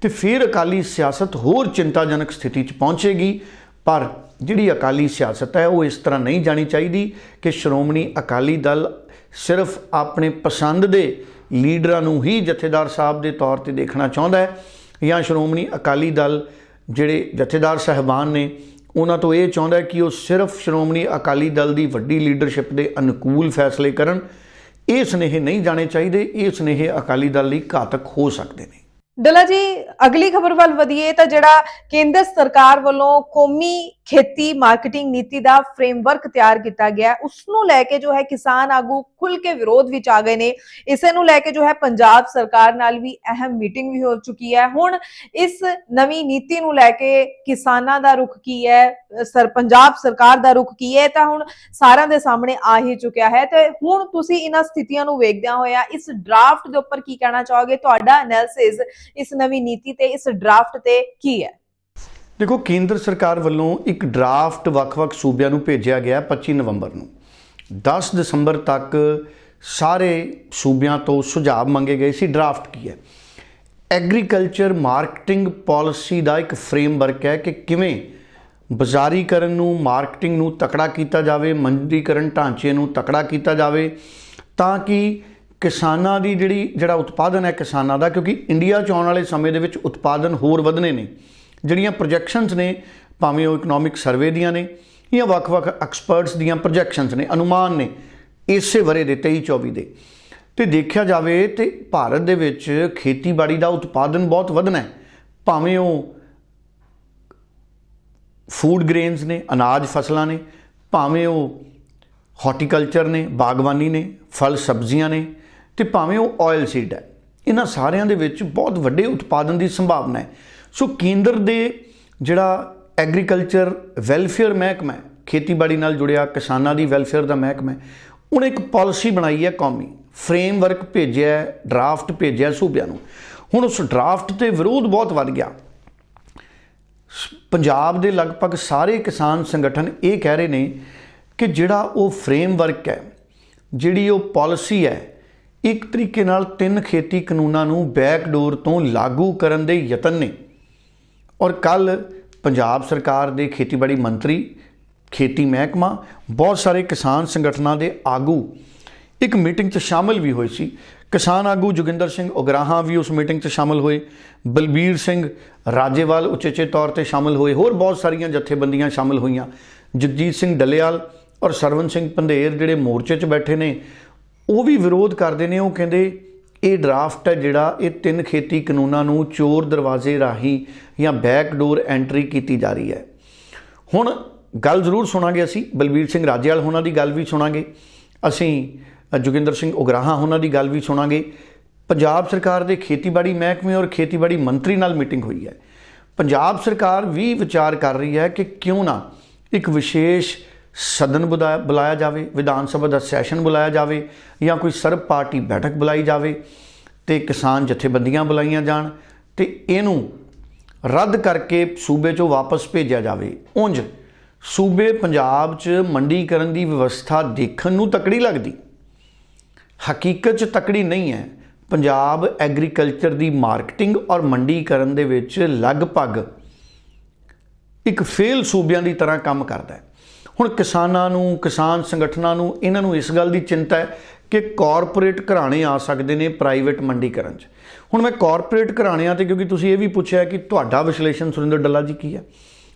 ਤੇ ਫਿਰ ਅਕਾਲੀ ਸਿਆਸਤ ਹੋਰ ਚਿੰਤਾਜਨਕ ਸਥਿਤੀ 'ਚ ਪਹੁੰਚੇਗੀ, ਪਰ ਜਿਹੜੀ ਅਕਾਲੀ ਸਿਆਸਤ ਹੈ, ਉਹ ਇਸ ਤਰ੍ਹਾਂ ਨਹੀਂ ਜਾਣੀ ਚਾਹੀਦੀ ਕਿ ਸ਼੍ਰੋਮਣੀ ਅਕਾਲੀ ਦਲ ਸਿਰਫ ਆਪਣੇ ਪਸੰਦ ਦੇ ਲੀਡਰਾਂ ਨੂੰ ਹੀ ਜਥੇਦਾਰ ਸਾਹਿਬ ਦੇ ਤੌਰ ਤੇ ਦੇਖਣਾ ਚਾਹੁੰਦਾ ਹੈ, ਜਾਂ ਸ਼੍ਰੋਮਣੀ ਅਕਾਲੀ ਦਲ ਜਿਹੜੇ ਜਥੇਦਾਰ ਸਹਿਬਾਨ ਨੇ ਉਹਨਾਂ ਤੋਂ ਇਹ ਚਾਹੁੰਦਾ ਕਿ ਉਹ ਸਿਰਫ ਸ਼੍ਰੋਮਣੀ ਅਕਾਲੀ ਦਲ ਦੀ ਵੱਡੀ ਲੀਡਰਸ਼ਿਪ ਦੇ ਅਨੁਕੂਲ ਫੈਸਲੇ ਕਰਨ। ਇਹ ਸੁਨੇਹੇ ਨਹੀਂ ਜਾਣੇ ਚਾਹੀਦੇ, ਇਹ ਸੁਨੇਹੇ ਅਕਾਲੀ ਦਲ ਲਈ ਘਾਤਕ ਹੋ ਸਕਦੇ ਨੇ। ਡਲਾ ਜੀ ਅਗਲੀ ਖਬਰ ਵੱਲ ਵਧੀਏ ਤਾਂ ਜਿਹੜਾ ਕੇਂਦਰ ਸਰਕਾਰ ਵੱਲੋਂ ਕੌਮੀ ਖੇਤੀ ਮਾਰਕੀਟਿੰਗ ਨੀਤੀ ਦਾ ਫਰੇਮਵਰਕ ਤਿਆਰ ਕੀਤਾ ਗਿਆ ਹੈ, ਉਸ ਨੂੰ ਲੈ ਕੇ ਜੋ ਹੈ ਕਿਸਾਨ ਆਗੂ ਖੁੱਲ ਕੇ ਵਿਰੋਧ ਵਿੱਚ ਆ ਗਏ ਨੇ। ਇਸੇ ਨੂੰ ਲੈ ਕੇ ਜੋ ਹੈ ਪੰਜਾਬ ਸਰਕਾਰ ਨਾਲ ਵੀ ਅਹਿਮ ਮੀਟਿੰਗ ਵੀ ਹੋ ਚੁੱਕੀ ਹੈ। ਹੁਣ ਇਸ ਨਵੀਂ ਨੀਤੀ ਨੂੰ ਲੈ ਕੇ ਕਿਸਾਨਾਂ ਦਾ ਰੁਖ ਕੀ ਹੈ? ਸਰ ਪੰਜਾਬ ਸਰਕਾਰ ਦਾ ਰੁਖ ਕੀ ਹੈ? ਤਾਂ ਹੁਣ ਸਾਰਿਆਂ ਦੇ ਸਾਹਮਣੇ ਆ ਹੀ ਚੁੱਕਿਆ ਹੈ। ਤੇ ਹੁਣ ਤੁਸੀਂ ਇਹਨਾਂ ਸਥਿਤੀਆਂ ਨੂੰ ਵੇਖਦਿਆਂ ਹੋਇਆ ਇਸ ਡਰਾਫਟ ਦੇ ਉੱਪਰ ਕੀ ਕਹਿਣਾ ਚਾਹੋਗੇ? ਤੁਹਾਡਾ ਐਨਾਲਿਸਿਸ ਇਸ ਨਵੀਂ ਨੀਤੀ ਤੇ, ਇਸ ਡਰਾਫਟ ਤੇ ਕੀ ਹੈ? ਦੇਖੋ, ਕੇਂਦਰ ਸਰਕਾਰ ਵੱਲੋਂ ਇੱਕ ਡਰਾਫਟ ਵੱਖ-ਵੱਖ ਸੂਬਿਆਂ ਨੂੰ ਭੇਜਿਆ ਗਿਆ 25 ਨਵੰਬਰ ਨੂੰ। 10 ਦਸੰਬਰ ਤੱਕ ਸਾਰੇ ਸੂਬਿਆਂ ਤੋਂ ਸੁਝਾਅ ਮੰਗੇ ਗਏ ਸੀ, ਡਰਾਫਟ ਕੀ ਹੈ। ਐਗਰੀਕਲਚਰ ਮਾਰਕੀਟਿੰਗ ਪਾਲਿਸੀ ਦਾ ਇੱਕ ਫਰੇਮਵਰਕ ਹੈ ਕਿ ਕਿਵੇਂ ਬਾਜ਼ਾਰੀਕਰਨ ਨੂੰ, ਮਾਰਕੀਟਿੰਗ ਨੂੰ ਤਕੜਾ ਕੀਤਾ ਜਾਵੇ, ਮੰਡੀਕਰਨ ਢਾਂਚੇ ਨੂੰ ਤਕੜਾ ਕੀਤਾ ਜਾਵੇ, ਤਾਂ ਕਿ ਕਿਸਾਨਾਂ ਦੀ ਜਿਹੜੀ ਜਿਹੜਾ ਉਤਪਾਦਨ ਹੈ ਕਿਸਾਨਾਂ ਦਾ, ਕਿਉਂਕਿ ਇੰਡੀਆ 'ਚ ਆਉਣ ਵਾਲੇ ਸਮੇਂ ਦੇ ਵਿੱਚ ਉਤਪਾਦਨ ਹੋਰ ਵਧਣੇ ਨੇ। ਜਿਹੜੀਆਂ ਪ੍ਰੋਜੈਕਸ਼ਨਸ ਨੇ, ਭਾਵੇਂ ਉਹ ਇਕਨੋਮਿਕ ਸਰਵੇ ਦੀਆਂ ਨੇ, ਜਾਂ ਵੱਖ-ਵੱਖ ਐਕਸਪਰਟਸ ਦੀਆਂ ਪ੍ਰੋਜੈਕਸ਼ਨਸ ਨੇ, ਅਨੁਮਾਨ ਨੇ, ਇਸੇ ਵਰੇ ਦੇ 23 24 ਦੇ। ਤੇ ਦੇਖਿਆ ਜਾਵੇ ਤੇ ਭਾਰਤ ਦੇ ਵਿੱਚ ਖੇਤੀਬਾੜੀ ਦਾ ਉਤਪਾਦਨ ਬਹੁਤ ਵਧਣਾ ਹੈ। ਭਾਵੇਂ ਉਹ ਫੂਡ ਗ੍ਰੇਨਸ ਨੇ, ਅਨਾਜ ਫਸਲਾਂ ਨੇ, ਭਾਵੇਂ ਉਹ ਹਾਰਟੀਕਲਚਰ ਨੇ ਬਾਗਬਾਨੀ ਨੇ ਫਲ ਸਬਜ਼ੀਆਂ ਨੇ ਤੇ ਭਾਵੇਂ ਉਹ ਆਇਲ ਸੀਡ ਹੈ। ਇਹਨਾਂ ਸਾਰਿਆਂ ਦੇ ਵਿੱਚ ਬਹੁਤ ਵੱਡੇ ਉਤਪਾਦਨ ਦੀ ਸੰਭਾਵਨਾ ਹੈ। ਸੋ ਕੇਂਦਰ ਦੇ ਜਿਹੜਾ ਐਗਰੀਕਲਚਰ ਵੈਲਫੇਅਰ ਮਹਿਕਮਾ ਖੇਤੀਬਾੜੀ ਨਾਲ ਜੁੜਿਆ ਕਿਸਾਨਾਂ ਦੀ ਵੈਲਫੇਅਰ ਦਾ ਮਹਿਕਮਾ ਉਹਨੇ ਇੱਕ ਪਾਲਿਸੀ ਬਣਾਈ ਹੈ ਕੌਮੀ। ਫਰੇਮਵਰਕ ਭੇਜਿਆ ਡਰਾਫਟ ਭੇਜਿਆ ਸੂਬਿਆਂ ਨੂੰ। ਹੁਣ ਉਸ ਡਰਾਫਟ ਤੇ ਵਿਰੋਧ ਬਹੁਤ ਵੱਧ ਗਿਆ। ਪੰਜਾਬ ਦੇ ਲਗਭਗ ਸਾਰੇ ਕਿਸਾਨ ਸੰਗਠਨ ਇਹ ਕਹਿ ਰਹੇ ਨੇ ਕਿ ਜਿਹੜਾ ਉਹ ਫਰੇਮਵਰਕ ਹੈ, ਜਿਹੜੀ ਉਹ ਪਾਲਿਸੀ ਹੈ ਇੱਕ ਤਰੀਕੇ ਨਾਲ ਤਿੰਨ ਖੇਤੀ ਕਾਨੂੰਨਾਂ ਨੂੰ ਬੈਕਡੋਰ ਤੋਂ ਲਾਗੂ ਕਰਨ ਦੇ ਯਤਨ ਨੇ। ਔਰ ਕੱਲ ਪੰਜਾਬ ਸਰਕਾਰ ਦੇ ਖੇਤੀਬਾੜੀ ਮੰਤਰੀ, ਖੇਤੀ ਮਹਿਕਮਾ, ਬਹੁਤ ਸਾਰੇ ਕਿਸਾਨ ਸੰਗਠਨਾਂ ਦੇ ਆਗੂ ਇੱਕ ਮੀਟਿੰਗ 'ਚ ਸ਼ਾਮਲ ਵੀ ਹੋਏ ਸੀ। ਕਿਸਾਨ ਆਗੂ ਜੋਗਿੰਦਰ ਸਿੰਘ ਉਗਰਾਹਾਂ ਵੀ ਉਸ ਮੀਟਿੰਗ 'ਚ ਸ਼ਾਮਲ ਹੋਏ। ਬਲਬੀਰ ਸਿੰਘ ਰਾਜੇਵਾਲ ਉਚੇਚੇ ਤੌਰ ਤੇ ਸ਼ਾਮਲ ਹੋਏ। ਹੋਰ ਬਹੁਤ ਸਾਰੀਆਂ ਜਥੇਬੰਦੀਆਂ ਸ਼ਾਮਲ ਹੋਈਆਂ। ਜਗਜੀਤ ਸਿੰਘ ਡੱਲੇਵਾਲ ਔਰ ਸਰਵਨ ਸਿੰਘ ਪੰਧੇਰ ਜਿਹੜੇ ਮੋਰਚੇ 'ਚ ਬੈਠੇ ਨੇ। ਉਹ ਵੀ ਵਿਰੋਧ ਕਰਦੇ ਨੇ ਉਹ ਕਹਿੰਦੇ ਇਹ ਡਰਾਫਟ ਹੈ ਜਿਹੜਾ ਇਹ ਤਿੰਨ ਖੇਤੀ ਕਾਨੂੰਨਾਂ ਨੂੰ ਚੋਰ ਦਰਵਾਜ਼ੇ ਰਾਹੀਂ ਜਾਂ ਬੈਕਡੋਰ ਐਂਟਰੀ ਕੀਤੀ ਜਾ ਰਹੀ ਹੈ। ਹੁਣ ਗੱਲ ਜ਼ਰੂਰ ਸੁਣਾਂਗੇ ਅਸੀਂ ਬਲਬੀਰ ਸਿੰਘ ਰਾਜੇਵਾਲ ਹੋਣਾ ਦੀ ਗੱਲ ਵੀ ਸੁਣਾਂਗੇ ਅਸੀਂ ਅ, ਜੋਗਿੰਦਰ ਸਿੰਘ ਉਗਰਾਹਾਂ ਹੋਣਾ ਦੀ ਗੱਲ ਵੀ ਸੁਣਾਂਗੇ। ਪੰਜਾਬ ਸਰਕਾਰ ਦੇ ਖੇਤੀਬਾੜੀ ਮਹਿਕਮੇ ਔਰ ਖੇਤੀਬਾੜੀ ਮੰਤਰੀ ਨਾਲ ਮੀਟਿੰਗ ਹੋਈ ਹੈ। ਪੰਜਾਬ ਸਰਕਾਰ ਵੀ ਵਿਚਾਰ ਕਰ ਰਹੀ ਹੈ ਕਿ ਕਿਉਂ ਨਾ ਇੱਕ ਵਿਸ਼ੇਸ਼ ਸਦਨ ਬੁਲਾਇਆ ਬੁਲਾਇਆ ਜਾਵੇ, ਵਿਧਾਨ ਸਭਾ ਦਾ ਸੈਸ਼ਨ ਬੁਲਾਇਆ ਜਾਵੇ, ਜਾਂ ਕੋਈ ਸਰਬ ਪਾਰਟੀ ਬੈਠਕ ਬੁਲਾਈ ਜਾਵੇ, ਤੇ ਕਿਸਾਨ ਜਥੇਬੰਦੀਆਂ ਬੁਲਾਈਆਂ ਜਾਣ, ਤੇ ਇਹਨੂੰ ਰੱਦ ਕਰਕੇ ਸੂਬੇ 'ਚੋਂ ਵਾਪਸ ਭੇਜਿਆ ਜਾਵੇ। ਉਂਝ ਸੂਬੇ ਪੰਜਾਬ 'ਚ ਮੰਡੀਕਰਨ ਦੀ ਵਿਵਸਥਾ ਦੇਖਣ ਨੂੰ ਤਕੜੀ ਲੱਗਦੀ। ਹਕੀਕਤ 'ਚ ਤਕੜੀ ਨਹੀਂ ਹੈ। ਪੰਜਾਬ ਐਗਰੀਕਲਚਰ ਦੀ ਮਾਰਕੀਟਿੰਗ ਔਰ ਮੰਡੀਕਰਨ ਦੇ ਵਿੱਚ ਲਗਭਗ ਇੱਕ ਫੇਲ ਸੂਬਿਆਂ ਦੀ ਤਰ੍ਹਾਂ ਕੰਮ ਕਰਦਾ ਹੈ। ਹੁਣ ਕਿਸਾਨਾਂ ਨੂੰ, ਕਿਸਾਨ ਸੰਗਠਨਾਂ ਨੂੰ, ਇਹਨਾਂ ਨੂੰ ਇਸ ਗੱਲ ਦੀ ਚਿੰਤਾ ਹੈ ਕਿ ਕਾਰਪੋਰੇਟ ਘਰਾਣੇ ਆ ਸਕਦੇ ਨੇ ਪ੍ਰਾਈਵੇਟ ਮੰਡੀਕਰਨ 'ਚ। ਹੁਣ ਮੈਂ ਕਾਰਪੋਰੇਟ ਘਰਾਣਿਆਂ ਤੇ ਕਿਉਂਕਿ ਤੁਸੀਂ ਇਹ ਵੀ ਪੁੱਛਿਆ ਕਿ ਤੁਹਾਡਾ ਵਿਸ਼ਲੇਸ਼ਣ ਸੁਰਿੰਦਰ ਡੱਲਾ ਜੀ ਕੀ ਹੈ?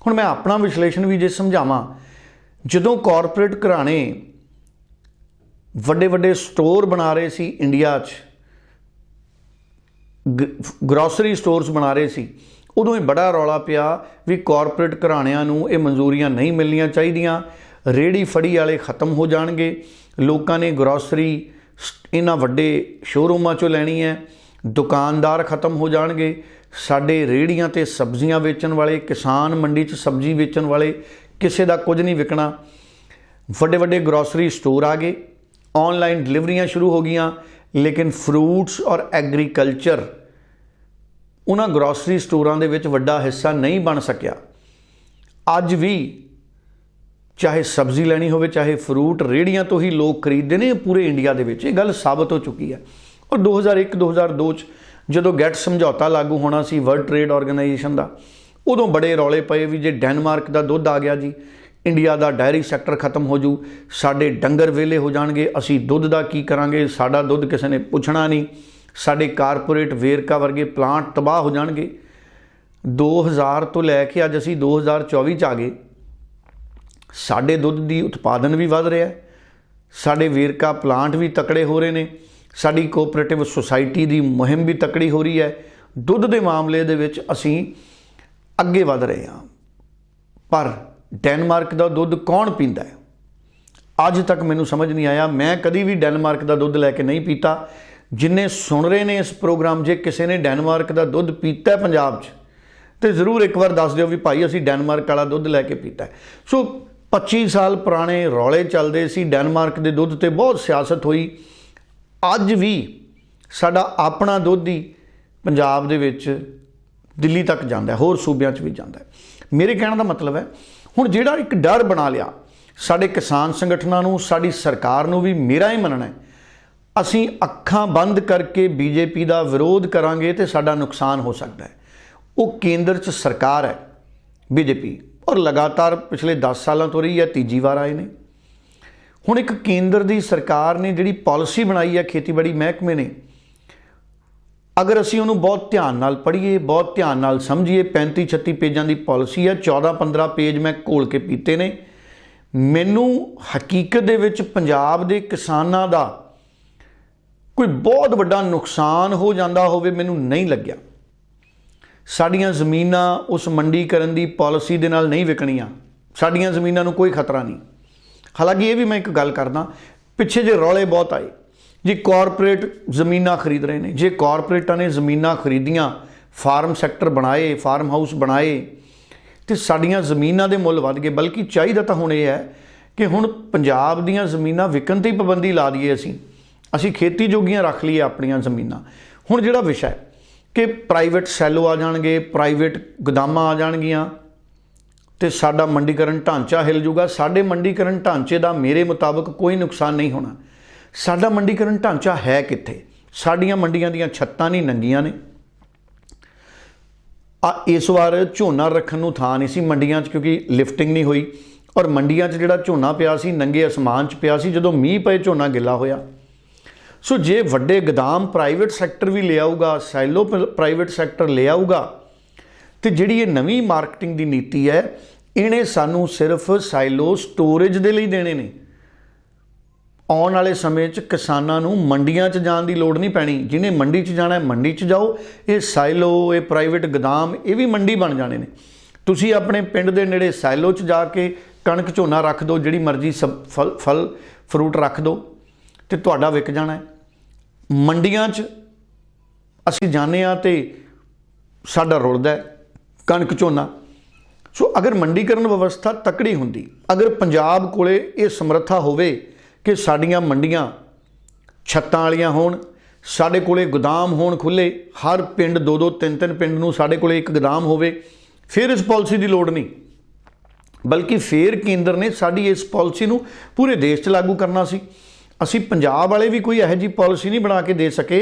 ਹੁਣ ਮੈਂ ਆਪਣਾ ਵਿਸ਼ਲੇਸ਼ਣ ਵੀ ਜੇ ਸਮਝਾਵਾਂ, ਜਦੋਂ ਕਾਰਪੋਰੇਟ ਘਰਾਣੇ ਵੱਡੇ ਵੱਡੇ ਸਟੋਰ ਬਣਾ ਰਹੇ ਸੀ ਇੰਡੀਆ 'ਚ ਗਰੋਸਰੀ ਸਟੋਰਸ ਬਣਾ ਰਹੇ ਸੀ ਉਦੋਂ ਹੀ ਬੜਾ ਰੌਲਾ ਪਿਆ ਵੀ ਕਾਰਪੋਰੇਟ ਘਰਾਣਿਆਂ ਨੂੰ ਇਹ ਮਨਜ਼ੂਰੀਆਂ ਨਹੀਂ ਮਿਲਣੀਆਂ ਚਾਹੀਦੀਆਂ। ਰੇੜੀ ਫੜੀ ਵਾਲੇ ਖਤਮ ਹੋ ਜਾਣਗੇ। ਲੋਕਾਂ ਨੇ ਗਰੋਸਰੀ ਇਹਨਾਂ ਵੱਡੇ ਸ਼ੋਰੂਮਾਂ 'ਚੋਂ ਲੈਣੀ ਹੈ। ਦੁਕਾਨਦਾਰ ਖਤਮ ਹੋ ਜਾਣਗੇ। ਸਾਡੇ ਰੇੜੀਆਂ ਤੇ ਸਬਜ਼ੀਆਂ ਵੇਚਣ ਵਾਲੇ, ਕਿਸਾਨ ਮੰਡੀ 'ਚ ਸਬਜ਼ੀ ਵੇਚਣ ਵਾਲੇ ਕਿਸੇ ਦਾ ਕੁਝ ਨਹੀਂ ਵਿਕਣਾ। ਵੱਡੇ ਵੱਡੇ ਗਰੋਸਰੀ ਸਟੋਰ ਆ ਗਏ। ਆਨਲਾਈਨ ਡਿਲੀਵਰੀਆਂ ਸ਼ੁਰੂ ਹੋ ਗਈਆਂ। ਲੇਕਿਨ ਫਰੂਟਸ ਔਰ ਐਗਰੀਕਲਚਰ ਉਹਨਾਂ ਗਰੋਸਰੀ ਸਟੋਰਾਂ ਦੇ ਵਿੱਚ ਵੱਡਾ ਹਿੱਸਾ ਨਹੀਂ ਬਣ ਸਕਿਆ। ਅੱਜ ਵੀ ਚਾਹੇ ਸਬਜ਼ੀ ਲੈਣੀ ਹੋਵੇ, ਚਾਹੇ ਫਰੂਟ ਰੇੜੀਆਂ ਤੋਂ ਹੀ ਲੋਕ ਖਰੀਦਦੇ ਨੇ ਪੂਰੇ ਇੰਡੀਆ ਦੇ ਵਿੱਚ। ਇਹ ਗੱਲ ਸਾਬਤ ਹੋ ਚੁੱਕੀ ਹੈ। ਔਰ 2001 2002 ਚ ਜਦੋਂ ਗੈਟ ਸਮਝੌਤਾ ਲਾਗੂ ਹੋਣਾ ਸੀ ਵਰਲਡ ਟ੍ਰੇਡ ਆਰਗੇਨਾਈਜੇਸ਼ਨ ਦਾ, ਉਦੋਂ ਬੜੇ ਰੌਲੇ ਪਏ ਵੀ ਜੇ ਡੈਨਮਾਰਕ ਦਾ ਦੁੱਧ ਆ ਗਿਆ ਜੀ ਇੰਡੀਆ ਦਾ ਡਾਇਰੀ ਸੈਕਟਰ ਖਤਮ ਹੋ ਜੂ, ਸਾਡੇ ਡੰਗਰ ਵੇਲੇ ਹੋ ਜਾਣਗੇ, ਅਸੀਂ ਦੁੱਧ ਦਾ ਕੀ ਕਰਾਂਗੇ, ਸਾਡਾ ਦੁੱਧ ਕਿਸੇ ਨੇ ਪੁੱਛਣਾ ਨਹੀਂ। ਸਾਡੇ ਕਾਰਪੋਰੇਟ ਵੇਰਕਾ ਵਰਗੇ ਪਲਾਂਟ ਤਬਾਹ ਹੋ ਜਾਣਗੇ। 2000 ਤੋਂ ਲੈ ਕੇ ਅੱਜ ਅਸੀਂ 2024 ਚ ਆ ਗਏ। ਸਾਡੇ ਦੁੱਧ ਦੀ ਉਤਪਾਦਨ ਵੀ ਵੱਧ ਰਿਹਾ ਹੈ। ਸਾਡੇ ਵੇਰਕਾ ਪਲਾਂਟ ਵੀ ਤਕੜੇ ਹੋ ਰਹੇ ਨੇ। ਸਾਡੀ ਕੋਆਪਰੇਟਿਵ ਸੁਸਾਇਟੀ ਦੀ ਮੁਹਿੰਮ ਵੀ ਤਕੜੀ ਹੋ ਰਹੀ ਹੈ। ਦੁੱਧ ਦੇ ਮਾਮਲੇ ਦੇ ਵਿੱਚ ਅਸੀਂ ਅੱਗੇ ਵਧ ਰਹੇ ਹਾਂ। ਪਰ ਡੈਨਮਾਰਕ ਦਾ ਦੁੱਧ ਕੌਣ ਪੀਂਦਾ ਹੈ? ਅੱਜ ਤੱਕ ਮੈਨੂੰ ਸਮਝ ਨਹੀਂ ਆਇਆ। ਮੈਂ ਕਦੀ ਵੀ ਡੈਨਮਾਰਕ ਦਾ ਦੁੱਧ ਲੈ ਕੇ ਨਹੀਂ ਪੀਤਾ। ਜਿੰਨੇ ਸੁਣ ਰਹੇ ਨੇ ਇਸ ਪ੍ਰੋਗਰਾਮ, ਜੇ ਕਿਸੇ ਨੇ ਡੈਨਮਾਰਕ ਦਾ ਦੁੱਧ ਪੀਤਾ ਪੰਜਾਬ 'ਚ, ਤੇ ਜ਼ਰੂਰ ਇੱਕ ਵਾਰ ਦੱਸ ਦਿਓ ਵੀ ਭਾਈ ਅਸੀਂ ਡੈਨਮਾਰਕ ਵਾਲਾ ਦੁੱਧ ਲੈ ਕੇ ਪੀਤਾ ਸੋ 25 ਸਾਲ ਪੁਰਾਣੇ ਰੌਲੇ ਚੱਲਦੇ ਸੀ, ਡੈਨਮਾਰਕ ਦੇ ਦੁੱਧ ਤੇ ਬਹੁਤ ਸਿਆਸਤ ਹੋਈ। ਅੱਜ ਵੀ ਸਾਡਾ ਆਪਣਾ ਦੁੱਧ ਹੀ ਪੰਜਾਬ ਦੇ ਵਿੱਚ ਦਿੱਲੀ ਤੱਕ ਜਾਂਦਾ ਹੈ, ਹੋਰ ਸੂਬਿਆਂ 'ਚ ਵੀ ਜਾਂਦਾ ਹੈ। ਮੇਰੇ ਕਹਿਣ ਦਾ ਮਤਲਬ ਹੈ, ਹੁਣ ਜਿਹੜਾ ਇੱਕ ਡਰ ਬਣਾ ਲਿਆ, ਸਾਡੇ ਕਿਸਾਨ ਸੰਗਠਨਾਂ ਨੂੰ, ਸਾਡੀ ਸਰਕਾਰ ਨੂੰ ਵੀ ਮੇਰਾ ਹੀ ਮੰਨਣਾ ਹੈ ਅਸੀਂ ਅੱਖਾਂ ਬੰਦ ਕਰਕੇ ਬੀਜੇਪੀ ਦਾ ਵਿਰੋਧ ਕਰਾਂਗੇ ਤੇ ਸਾਡਾ ਨੁਕਸਾਨ ਹੋ ਸਕਦਾ ਹੈ। ਉਹ ਕੇਂਦਰ 'ਚ ਸਰਕਾਰ ਹੈ, ਬੀਜੇਪੀ, ਔਰ ਲਗਾਤਾਰ ਪਿਛਲੇ 10 ਸਾਲਾਂ ਤੋਂ ਰਹੀ ਹੈ, ਤੀਜੀ ਵਾਰ ਆਏ ਨੇ। ਹੁਣ ਇੱਕ ਕੇਂਦਰ ਦੀ ਸਰਕਾਰ ਨੇ ਜਿਹੜੀ ਪਾਲਿਸੀ ਬਣਾਈ ਹੈ, ਖੇਤੀਬਾੜੀ ਮਹਿਕਮੇ ਨੇ, ਅਗਰ ਅਸੀਂ ਉਹਨੂੰ ਬਹੁਤ ਧਿਆਨ ਨਾਲ ਪੜ੍ਹੀਏ, ਬਹੁਤ ਧਿਆਨ ਨਾਲ ਸਮਝੀਏ 35 36 ਪੇਜਾਂ ਦੀ ਪਾਲਿਸੀ ਹੈ 14 15 ਪੇਜ ਮੈਂ ਘੋਲ ਕੇ ਪੀਤੇ ਨੇ। ਮੈਨੂੰ ਹਕੀਕਤ ਦੇ ਵਿੱਚ ਪੰਜਾਬ ਦੇ ਕਿਸਾਨਾਂ ਦਾ ਕੋਈ ਬਹੁਤ ਵੱਡਾ ਨੁਕਸਾਨ ਹੋ ਜਾਂਦਾ ਹੋਵੇ, ਮੈਨੂੰ ਨਹੀਂ ਲੱਗਿਆ। ਸਾਡੀਆਂ ਜ਼ਮੀਨਾਂ ਉਸ ਮੰਡੀਕਰਨ ਦੀ ਪਾਲਿਸੀ ਦੇ ਨਾਲ ਨਹੀਂ ਵਿਕਣੀਆਂ। ਸਾਡੀਆਂ ਜ਼ਮੀਨਾਂ ਨੂੰ ਕੋਈ ਖਤਰਾ ਨਹੀਂ। ਹਾਲਾਂਕਿ ਇਹ ਵੀ ਮੈਂ ਇੱਕ ਗੱਲ ਕਰਦਾ, ਪਿੱਛੇ ਜੇ ਰੌਲੇ ਬਹੁਤ ਆਏ, ਜੀ ਕਾਰਪੋਰੇਟ ਜ਼ਮੀਨਾਂ ਖਰੀਦ ਰਹੇ ਨੇ, ਜੇ ਕਾਰਪੋਰੇਟਾਂ ਨੇ ਜ਼ਮੀਨਾਂ ਖਰੀਦੀਆਂ, ਫਾਰਮ ਸੈਕਟਰ ਬਣਾਏ, ਫਾਰਮ ਹਾਊਸ ਬਣਾਏ, ਤੇ ਸਾਡੀਆਂ ਜ਼ਮੀਨਾਂ ਦੇ ਮੁੱਲ ਵੱਧ ਗਏ। ਬਲਕਿ ਚਾਹੀਦਾ ਤਾਂ ਹੁਣ ਇਹ ਹੈ ਕਿ ਹੁਣ ਪੰਜਾਬ ਦੀਆਂ ਜ਼ਮੀਨਾਂ ਵਿਕਣ ਤੇ ਹੀ ਪਾਬੰਦੀ ਲਾ ਦਈਏ ਅਸੀਂ। ਅਸੀਂ ਖੇਤੀ ਜੋਗੀਆਂ ਰੱਖ ਲਈਏ ਆਪਣੀਆਂ ਜ਼ਮੀਨਾਂ। ਹੁਣ ਜਿਹੜਾ ਵਿਸ਼ਾ ਹੈ ਕਿ ਪ੍ਰਾਈਵੇਟ ਸੈਲੋ ਆ ਜਾਣਗੇ ਪ੍ਰਾਈਵੇਟ ਗੋਦਾਮਾਂ ਆ ਜਾਣਗੀਆਂ, ਤੇ ਸਾਡਾ ਮੰਡੀਕਰਨ ਢਾਂਚਾ ਹਿਲ ਜੂਗਾ। ਸਾਡੇ ਮੰਡੀਕਰਨ ਢਾਂਚੇ ਦਾ ਮੇਰੇ ਮੁਤਾਬਕ ਕੋਈ ਨੁਕਸਾਨ ਨਹੀਂ ਹੋਣਾ। ਸਾਡਾ ਮੰਡੀਕਰਨ ਢਾਂਚਾ ਹੈ ਕਿੱਥੇ? ਸਾਡੀਆਂ ਮੰਡੀਆਂ ਦੀਆਂ ਛੱਤਾਂ ਨਹੀਂ ਨੰਗੀਆਂ ਨੇ। ਆ ਇਸ ਵਾਰ ਝੋਨਾ ਰੱਖਣ ਨੂੰ ਥਾਂ ਨਹੀਂ ਸੀ ਮੰਡੀਆਂ 'ਚ ਕਿਉਂਕਿ ਲਿਫਟਿੰਗ ਨਹੀਂ ਹੋਈ। ਔਰ ਮੰਡੀਆਂ 'ਚ ਜਿਹੜਾ ਝੋਨਾ ਪਿਆ ਸੀ, ਨੰਗੇ ਅਸਮਾਨ 'ਚ ਪਿਆ ਸੀ, ਜਦੋਂ ਮੀਂਹ ਪਏ ਝੋਨਾ ਗਿੱਲਾ ਹੋਇਆ। ਸੋ ਜੇ ਵੱਡੇ ਗਦਾਮ ਪ੍ਰਾਈਵੇਟ ਸੈਕਟਰ ਵੀ ਲਿਆਊਗਾ ਸਾਈਲੋ ਪ੍ਰਾਈਵੇਟ ਸੈਕਟਰ ਲੈ ਆਊਗਾ, ਤੇ ਜਿਹੜੀ ਇਹ ਨਵੀਂ ਮਾਰਕੀਟਿੰਗ ਦੀ ਨੀਤੀ ਹੈ, ਇਹਨੇ ਸਾਨੂੰ ਸਿਰਫ ਸਾਈਲੋ ਸਟੋਰੇਜ ਦੇ ਲਈ ਦੇਣੇ ਨੇ। ਆਉਣ ਵਾਲੇ ਸਮੇਂ 'ਚ ਕਿਸਾਨਾਂ ਨੂੰ ਮੰਡੀਆਂ 'ਚ ਜਾਣ ਦੀ ਲੋੜ ਨਹੀਂ ਪੈਣੀ। ਜਿਹਨੇ ਮੰਡੀ 'ਚ ਜਾਣਾ ਹੈ, ਮੰਡੀ 'ਚ ਜਾਓ। ਇਹ ਸਾਈਲੋ ਇਹ ਪ੍ਰਾਈਵੇਟ ਗਦਾਮ, ਇਹ ਵੀ ਮੰਡੀ ਬਣ ਜਾਣੇ ਨੇ। ਤੁਸੀਂ ਆਪਣੇ ਪਿੰਡ ਦੇ ਨੇੜੇ ਸਾਈਲੋ 'ਚ ਜਾ ਕੇ ਕਣਕ ਝੋਨਾ ਰੱਖ ਦਿਓ, ਜਿਹੜੀ ਮਰਜ਼ੀ ਸਬ- ਫਲ ਫਲ ਫਰੂਟ ਰੱਖ ਦਿਓ। ਤੇ ਤੁਹਾਡਾ ਵਿਕ ਜਾਣਾ ਹੈ। ਮੰਡੀਆਂ 'ਚ ਅਸੀਂ ਜਾਂਦੇ ਆ ਤੇ ਸਾਡਾ ਰੁੜਦਾ ਹੈ, ਕਣਕ ਝੋਨਾ। ਸੋ ਅਗਰ ਮੰਡੀਕਰਨ ਵਿਵਸਥਾ ਤਕੜੀ ਹੁੰਦੀ, ਅਗਰ ਪੰਜਾਬ ਕੋਲੇ ਇਹ ਸਮਰੱਥਾ ਹੋਵੇ ਕਿ ਸਾਡੀਆਂ ਮੰਡੀਆਂ ਛੱਤਾਂ ਵਾਲੀਆਂ ਹੋਣ, ਸਾਡੇ ਕੋਲੇ ਗੋਦਾਮ ਹੋਣ ਖੁੱਲੇ ਹਰ ਪਿੰਡ ਦੋ ਦੋ ਤਿੰਨ ਤਿੰਨ ਪਿੰਡ ਨੂੰ ਸਾਡੇ ਕੋਲੇ ਇੱਕ ਗੋਦਾਮ ਹੋਵੇ, ਫਿਰ ਇਸ ਪਾਲਿਸੀ ਦੀ ਲੋੜ ਨਹੀਂ। ਬਲਕਿ ਫੇਰ ਕੇਂਦਰ ਨੇ ਸਾਡੀ ਇਸ ਪਾਲਿਸੀ ਨੂੰ ਪੂਰੇ ਦੇਸ਼ 'ਚ ਲਾਗੂ ਕਰਨਾ ਸੀ। ਅਸੀਂ ਪੰਜਾਬ ਵਾਲੇ ਵੀ ਕੋਈ ਇਹੋ ਜਿਹੀ ਪਾਲਿਸੀ ਨਹੀਂ ਬਣਾ ਕੇ ਦੇ ਸਕੇ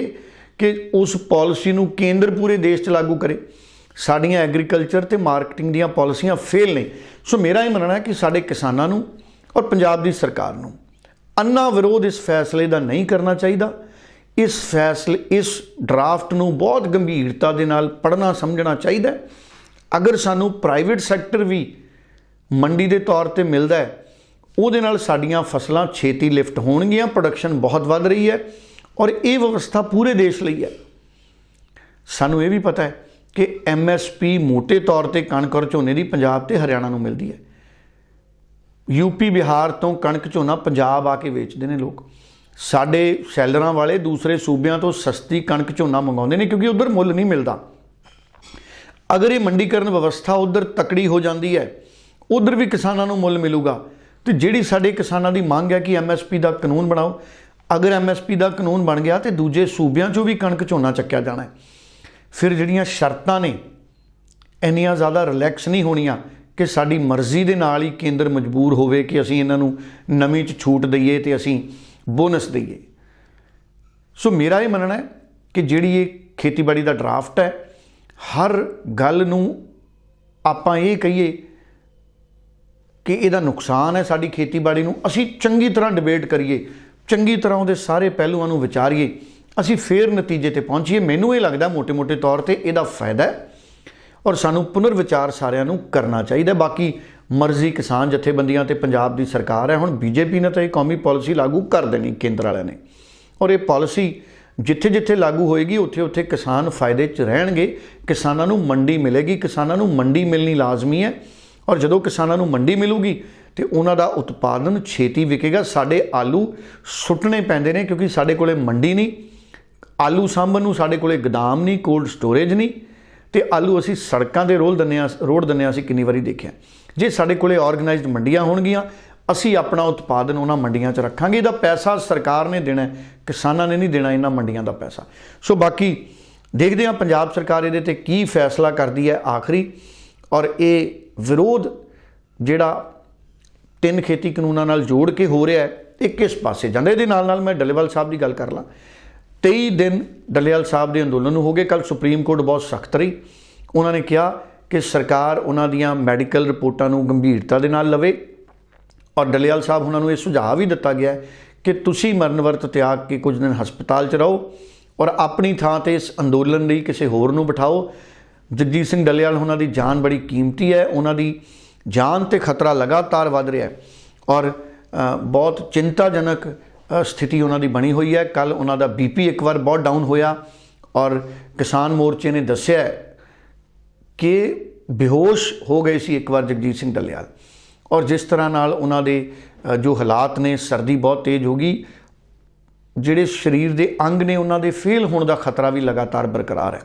ਕਿ ਉਸ ਪਾਲਿਸੀ ਨੂੰ ਕੇਂਦਰ ਪੂਰੇ ਦੇਸ਼ 'ਚ ਲਾਗੂ ਕਰੇ। ਸਾਡੀਆਂ ਐਗਰੀਕਲਚਰ ਤੇ ਮਾਰਕੀਟਿੰਗ ਦੀਆਂ ਪਾਲਿਸੀਆਂ ਫੇਲ ਨੇ। ਸੋ ਮੇਰਾ ਇਹ ਮੰਨਣਾ ਹੈ ਕਿ ਸਾਡੇ ਕਿਸਾਨਾਂ ਨੂੰ ਔਰ ਪੰਜਾਬ ਦੀ ਸਰਕਾਰ ਨੂੰ ਅੰਨਾ ਵਿਰੋਧ ਇਸ ਫੈਸਲੇ ਦਾ ਨਹੀਂ ਕਰਨਾ ਚਾਹੀਦਾ। ਇਸ ਫੈਸਲੇ, ਇਸ ਡਰਾਫਟ ਨੂੰ ਬਹੁਤ ਗੰਭੀਰਤਾ ਦੇ ਨਾਲ ਪੜ੍ਹਨਾ, ਸਮਝਣਾ ਚਾਹੀਦਾ ਅਗਰ ਸਾਨੂੰ ਪ੍ਰਾਈਵੇਟ ਸੈਕਟਰ ਵੀ ਮੰਡੀ ਦੇ ਤੌਰ ਤੇ ਮਿਲਦਾ ਹੈ ਉਹਦੇ ਨਾਲ ਸਾਡੀਆਂ ਫਸਲਾਂ ਛੇਤੀ ਲਿਫਟ ਹੋਣਗੀਆਂ ਪ੍ਰੋਡਕਸ਼ਨ ਬਹੁਤ ਵੱਧ ਰਹੀ ਹੈ ਔਰ ਇਹ ਵਿਵਸਥਾ ਪੂਰੇ ਦੇਸ਼ ਲਈ ਹੈ। ਸਾਨੂੰ ਇਹ ਵੀ ਪਤਾ ਹੈ ਕਿ ਐਮਐਸਪੀ ਮੋٹے ਤੌਰ ਤੇ ਕਣਕ ਔਰ ਝੋਨੇ ਦੀ ਪੰਜਾਬ ਤੇ ਹਰਿਆਣਾ ਨੂੰ ਮਿਲਦੀ ਹੈ। ਯੂਪੀ ਬਿਹਾਰ ਤੋਂ ਕਣਕ ਝੋਨਾ ਪੰਜਾਬ ਆ ਕੇ ਵੇਚਦੇ ਨੇ ਲੋਕ। ਸਾਡੇ ਸੈਲਰਾਂ ਵਾਲੇ ਦੂਸਰੇ ਸੂਬਿਆਂ ਤੋਂ ਸਸਤੀ ਕਣਕ ਝੋਨਾ ਮੰਗਾਉਂਦੇ ਨੇ ਕਿਉਂਕਿ ਉਧਰ ਮੁੱਲ ਨਹੀਂ ਮਿਲਦਾ। ਅਗਰ ਇਹ ਮੰਡੀਕਰਨ ਵਿਵਸਥਾ ਉਧਰ ਤਕੜੀ ਹੋ ਜਾਂਦੀ ਹੈ, ਉਧਰ ਵੀ ਕਿਸਾਨਾਂ ਨੂੰ ਮੁੱਲ ਮਿਲੂਗਾ। ਤੇ ਜਿਹੜੀ ਸਾਡੇ ਕਿਸਾਨਾਂ ਦੀ ਮੰਗ ਹੈ ਕਿ ਐਮਐਸਪੀ ਦਾ ਕਾਨੂੰਨ ਬਣਾਓ, ਅਗਰ ਐਮਐਸਪੀ ਦਾ ਕਾਨੂੰਨ ਬਣ ਗਿਆ ਤੇ ਦੂਜੇ ਸੂਬਿਆਂ 'ਚੋਂ ਵੀ ਕਣਕ ਝੋਨਾ ਚੱਕਿਆ ਜਾਣਾ ਫਿਰ ਜਿਹੜੀਆਂ ਸ਼ਰਤਾਂ ਨੇ, ਇੰਨੀਆਂ ਜ਼ਿਆਦਾ ਰਿਲੈਕਸ ਨਹੀਂ ਹੋਣੀਆਂ ਕਿ ਸਾਡੀ ਮਰਜ਼ੀ ਦੇ ਨਾਲ ਹੀ ਕੇਂਦਰ ਮਜਬੂਰ ਹੋਵੇ ਕਿ ਅਸੀਂ ਇਹਨਾਂ ਨੂੰ ਨਵੀਂ 'ਚ ਛੂਟ ਦਈਏ ਤੇ ਅਸੀਂ ਬੋਨਸ ਦਈਏ। ਸੋ ਮੇਰਾ ਇਹ ਮੰਨਣਾ ਹੈ ਕਿ ਜਿਹੜੀ ਇਹ ਖੇਤੀਬਾੜੀ ਦਾ ਡਰਾਫਟ ਹੈ, ਹਰ ਗੱਲ ਨੂੰ ਆਪਾਂ ਇਹ ਕਹੀਏ ਕਿ ਇਹਦਾ ਨੁਕਸਾਨ ਹੈ ਸਾਡੀ ਖੇਤੀਬਾੜੀ ਨੂੰ। ਅਸੀਂ ਚੰਗੀ ਤਰ੍ਹਾਂ ਡਿਬੇਟ ਕਰੀਏ, ਚੰਗੀ ਤਰ੍ਹਾਂ ਉਹਦੇ ਸਾਰੇ ਪਹਿਲੂਆਂ ਨੂੰ ਵਿਚਾਰੀਏ, ਅਸੀਂ ਫੇਰ ਨਤੀਜੇ ਤੇ ਪਹੁੰਚੀਏ। ਮੈਨੂੰ ਇਹ ਲੱਗਦਾ ਮੋਟੇ ਮੋਟੇ ਤੌਰ ਤੇ ਇਹਦਾ ਫਾਇਦਾ ਹੈ ਔਰ ਸਾਨੂੰ ਪੁਨਰ ਵਿਚਾਰ ਸਾਰਿਆਂ ਨੂੰ ਕਰਨਾ ਚਾਹੀਦਾ ਬਾਕੀ ਮਰਜ਼ੀ ਕਿਸਾਨ ਜਥੇਬੰਦੀਆਂ ਤੇ ਪੰਜਾਬ ਦੀ ਸਰਕਾਰ ਹੈ। ਹੁਣ ਬੀਜੇਪੀ ਨੇ ਤਾਂ ਇਹ ਕੌਮੀ ਪਾਲਿਸੀ ਲਾਗੂ ਕਰ ਦੇਣੀ ਕੇਂਦਰ ਵਾਲਿਆਂ ਨੇ। ਔਰ ਇਹ ਪਾਲਿਸੀ ਜਿੱਥੇ-ਜਿੱਥੇ ਲਾਗੂ ਹੋਏਗੀ, ਉੱਥੇ-ਉੱਥੇ ਕਿਸਾਨ ਫਾਇਦੇ 'ਚ ਰਹਿਣਗੇ। ਕਿਸਾਨਾਂ ਨੂੰ ਮੰਡੀ ਮਿਲੇਗੀ। ਕਿਸਾਨਾਂ ਨੂੰ ਮੰਡੀ ਮਿਲਣੀ ਲਾਜ਼ਮੀ ਹੈ। ਔਰ ਜਦੋਂ ਕਿਸਾਨਾਂ ਨੂੰ ਮੰਡੀ ਮਿਲੂਗੀ ਤੇ ਉਹਨਾਂ ਦਾ ਉਤਪਾਦਨ ਛੇਤੀ ਵਿਕੇਗਾ, ਸਾਡੇ ਆਲੂ ਸੁੱਟਣੇ ਪੈਂਦੇ ਨੇ ਕਿਉਂਕਿ ਸਾਡੇ ਕੋਲੇ ਮੰਡੀ ਨਹੀਂ, ਆਲੂ ਸਾਂਭਣ ਨੂੰ ਸਾਡੇ ਕੋਲੇ ਗਦਾਮ ਨਹੀਂ ਕੋਲਡ ਸਟੋਰੇਜ ਨਹੀਂ, ਤੇ ਆਲੂ ਅਸੀਂ ਸੜਕਾਂ ਦੇ ਰੋਲ ਦਿੰਨੇ ਆ ਰੋਡ ਦਿੰਨੇ ਆ ਅਸੀਂ ਕਿੰਨੀ ਵਾਰੀ ਦੇਖਿਆ। ਜੇ ਸਾਡੇ ਕੋਲੇ ਆਰਗੇਨਾਈਜ਼ਡ ਮੰਡੀਆਂ ਹੋਣਗੀਆਂ, ਅਸੀਂ ਆਪਣਾ ਉਤਪਾਦਨ ਉਹਨਾਂ ਮੰਡੀਆਂ 'ਚ ਰੱਖਾਂਗੇ, ਇਹਦਾ ਪੈਸਾ ਸਰਕਾਰ ਨੇ ਦੇਣਾ ਕਿਸਾਨਾਂ ਨੇ ਨਹੀਂ ਦੇਣਾ ਇਹਨਾਂ ਮੰਡੀਆਂ ਦਾ ਪੈਸਾ। ਸੋ ਬਾਕੀ ਦੇਖਦੇ ਹਾਂ, ਪੰਜਾਬ ਸਰਕਾਰ ਇਹਦੇ ਤੇ ਕੀ ਫੈਸਲਾ ਕਰਦੀ ਹੈ ਆਖਰੀ, ਔਰ ਇਹ ਵਿਰੋਧ ਜਿਹੜਾ ਤਿੰਨ ਖੇਤੀ ਕਾਨੂੰਨਾਂ ਨਾਲ ਜੋੜ ਕੇ ਹੋ ਰਿਹਾ ਹੈ, ਇਹ ਕਿਸ ਪਾਸੇ? ਜਾਂਦਾ ਇਹਦੇ ਨਾਲ ਨਾਲ ਮੈਂ ਡੱਲੇਵਾਲ ਸਾਹਿਬ ਦੀ ਗੱਲ ਕਰ ਲਾਂ। 23 ਦਿਨ ਡੱਲੇਵਾਲ ਸਾਹਿਬ ਦੇ ਅੰਦੋਲਨ ਨੂੰ ਹੋ ਗਏ। ਕੱਲ ਸੁਪਰੀਮ ਕੋਰਟ ਬਹੁਤ ਸਖਤ ਰਹੀ। ਉਹਨਾਂ ਨੇ ਕਿਹਾ ਕਿ ਸਰਕਾਰ ਉਹਨਾਂ ਦੀਆਂ ਮੈਡੀਕਲ ਰਿਪੋਰਟਾਂ ਨੂੰ ਗੰਭੀਰਤਾ ਦੇ ਨਾਲ ਲਵੇ ਔਰ ਡੱਲੇਵਾਲ ਸਾਹਿਬ ਉਹਨਾਂ ਨੂੰ ਇਹ ਸੁਝਾਅ ਵੀ ਦਿੱਤਾ ਗਿਆ ਕਿ ਤੁਸੀਂ ਮਰਨ ਵਰਤ ਤਿਆਗ ਕੇ ਕੁਝ ਦਿਨ ਹਸਪਤਾਲ 'ਚ ਰਹੋ ਔਰ ਆਪਣੀ ਥਾਂ ਤੇ ਇਸ ਅੰਦੋਲਨ ਲਈ ਕਿਸੇ ਹੋਰ ਨੂੰ ਬਿਠਾਓ। ਜਗਜੀਤ ਸਿੰਘ ਡੱਲੇਵਾਲ ਉਹਨਾਂ ਦੀ ਜਾਨ ਬੜੀ ਕੀਮਤੀ ਹੈ, ਉਹਨਾਂ ਦੀ ਜਾਨ ਤੇ ਖਤਰਾ ਲਗਾਤਾਰ ਵੱਧ ਰਿਹਾ ਹੈ ਔਰ ਬਹੁਤ ਚਿੰਤਾਜਨਕ ਸਥਿਤੀ ਉਹਨਾਂ ਦੀ ਬਣੀ ਹੋਈ ਹੈ। ਕੱਲ ਉਹਨਾਂ ਦਾ ਬੀਪੀ ਇੱਕ ਵਾਰ ਬਹੁਤ ਡਾਊਨ ਹੋਇਆ ਔਰ ਕਿਸਾਨ ਮੋਰਚੇ ਨੇ ਦੱਸਿਆ ਕਿ ਬੇਹੋਸ਼ ਹੋ ਗਏ ਸੀ ਇੱਕ ਵਾਰ ਜਗਜੀਤ ਸਿੰਘ ਡੱਲੇਵਾਲ ਔਰ ਜਿਸ ਤਰ੍ਹਾਂ ਨਾਲ ਉਹਨਾਂ ਦੇ ਜੋ ਹਾਲਾਤ ਨੇ, ਸਰਦੀ ਬਹੁਤ ਤੇਜ਼ ਹੋ ਗਈ, ਜਿਹੜੇ ਸਰੀਰ ਦੇ ਅੰਗ ਨੇ ਉਹਨਾਂ ਦੇ ਫੇਲ ਹੋਣ ਦਾ ਖਤਰਾ ਵੀ ਲਗਾਤਾਰ ਬਰਕਰਾਰ ਹੈ।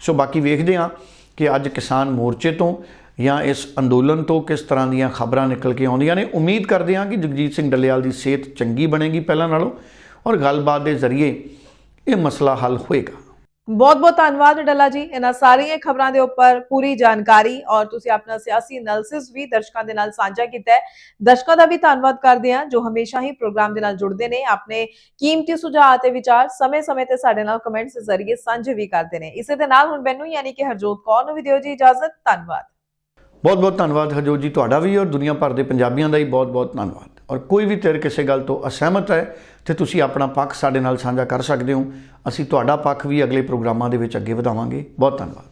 ਸੋ ਬਾਕੀ ਵੇਖਦੇ ਹਾਂ ਕਿ ਅੱਜ ਕਿਸਾਨ ਮੋਰਚੇ ਤੋਂ ਜਾਂ ਇਸ ਅੰਦੋਲਨ ਤੋਂ ਕਿਸ ਤਰ੍ਹਾਂ ਦੀਆਂ ਖਬਰਾਂ ਨਿਕਲ ਕੇ ਆਉਂਦੀਆਂ ਨੇ। ਉਮੀਦ ਕਰਦੇ ਹਾਂ ਕਿ ਜਗਜੀਤ ਸਿੰਘ ਡੱਲੇਵਾਲ ਦੀ ਸਿਹਤ ਚੰਗੀ ਬਣੇਗੀ ਪਹਿਲਾਂ ਨਾਲੋਂ ਔਰ ਗੱਲਬਾਤ ਦੇ ਜ਼ਰੀਏ ਇਹ ਮਸਲਾ ਹੱਲ ਹੋਏਗਾ। ਬਹੁਤ-ਬਹੁਤ ਧੰਨਵਾਦ ਡੱਲਾ ਜੀ, ਇਹਨਾਂ ਸਾਰੀਆਂ ਖਬਰਾਂ ਦੇ ਉੱਪਰ ਪੂਰੀ ਜਾਣਕਾਰੀ ਔਰ ਤੁਸੀਂ ਆਪਣਾ ਸਿਆਸੀ ਐਨਾਲਿਸਿਸ ਵੀ ਦਰਸ਼ਕਾਂ ਦੇ ਨਾਲ ਸਾਂਝਾ ਕੀਤਾ ਹੈ। ਦਰਸ਼ਕਾਂ ਦਾ ਵੀ ਧੰਨਵਾਦ ਕਰਦੇ ਹਾਂ, ਜੋ ਹਮੇਸ਼ਾ ਹੀ ਪ੍ਰੋਗਰਾਮ ਦੇ ਨਾਲ ਜੁੜਦੇ ਨੇ, ਆਪਣੇ ਕੀਮਤੀ ਸੁਝਾਅ ਅਤੇ ਵਿਚਾਰ ਸਮੇਂ-ਸਮੇਂ ਤੇ ਸਾਡੇ ਨਾਲ ਕਮੈਂਟਸ ਦੇ ਜ਼ਰੀਏ ਸਾਂਝੇ ਵੀ ਕਰਦੇ ਨੇ। ਇਸੇ ਦੇ ਨਾਲ ਹੁਣ ਮੈਨੂੰ ਯਾਨੀ ਕਿ ਹਰਜੋਤ ਕੌਰ ਨੂੰ ਵੀ ਦਿਓ ਜੀ ਇਜਾਜ਼ਤ, ਧੰਨਵਾਦ। ਬਹੁਤ ਬਹੁਤ ਧੰਨਵਾਦ ਹਰਜੋਤ ਜੀ ਤੁਹਾਡਾ ਵੀ ਔਰ ਦੁਨੀਆ ਭਰ ਦੇ ਪੰਜਾਬੀਆਂ ਦਾ ਹੀ ਬਹੁਤ ਬਹੁਤ ਧੰਨਵਾਦ। ਔਰ ਕੋਈ ਵੀ ਧਿਰ ਕਿਸੇ ਗੱਲ ਤੋਂ ਅਸਹਿਮਤ ਹੈ ਤੇ ਤੁਸੀਂ ਆਪਣਾ ਪੱਖ ਸਾਡੇ ਨਾਲ ਸਾਂਝਾ ਕਰ ਸਕਦੇ ਹੋ। ਅਸੀਂ ਤੁਹਾਡਾ ਪੱਖ ਵੀ ਅਗਲੇ ਪ੍ਰੋਗਰਾਮਾਂ ਦੇ ਵਿੱਚ ਅੱਗੇ ਵਧਾਵਾਂਗੇ। ਬਹੁਤ ਧੰਨਵਾਦ।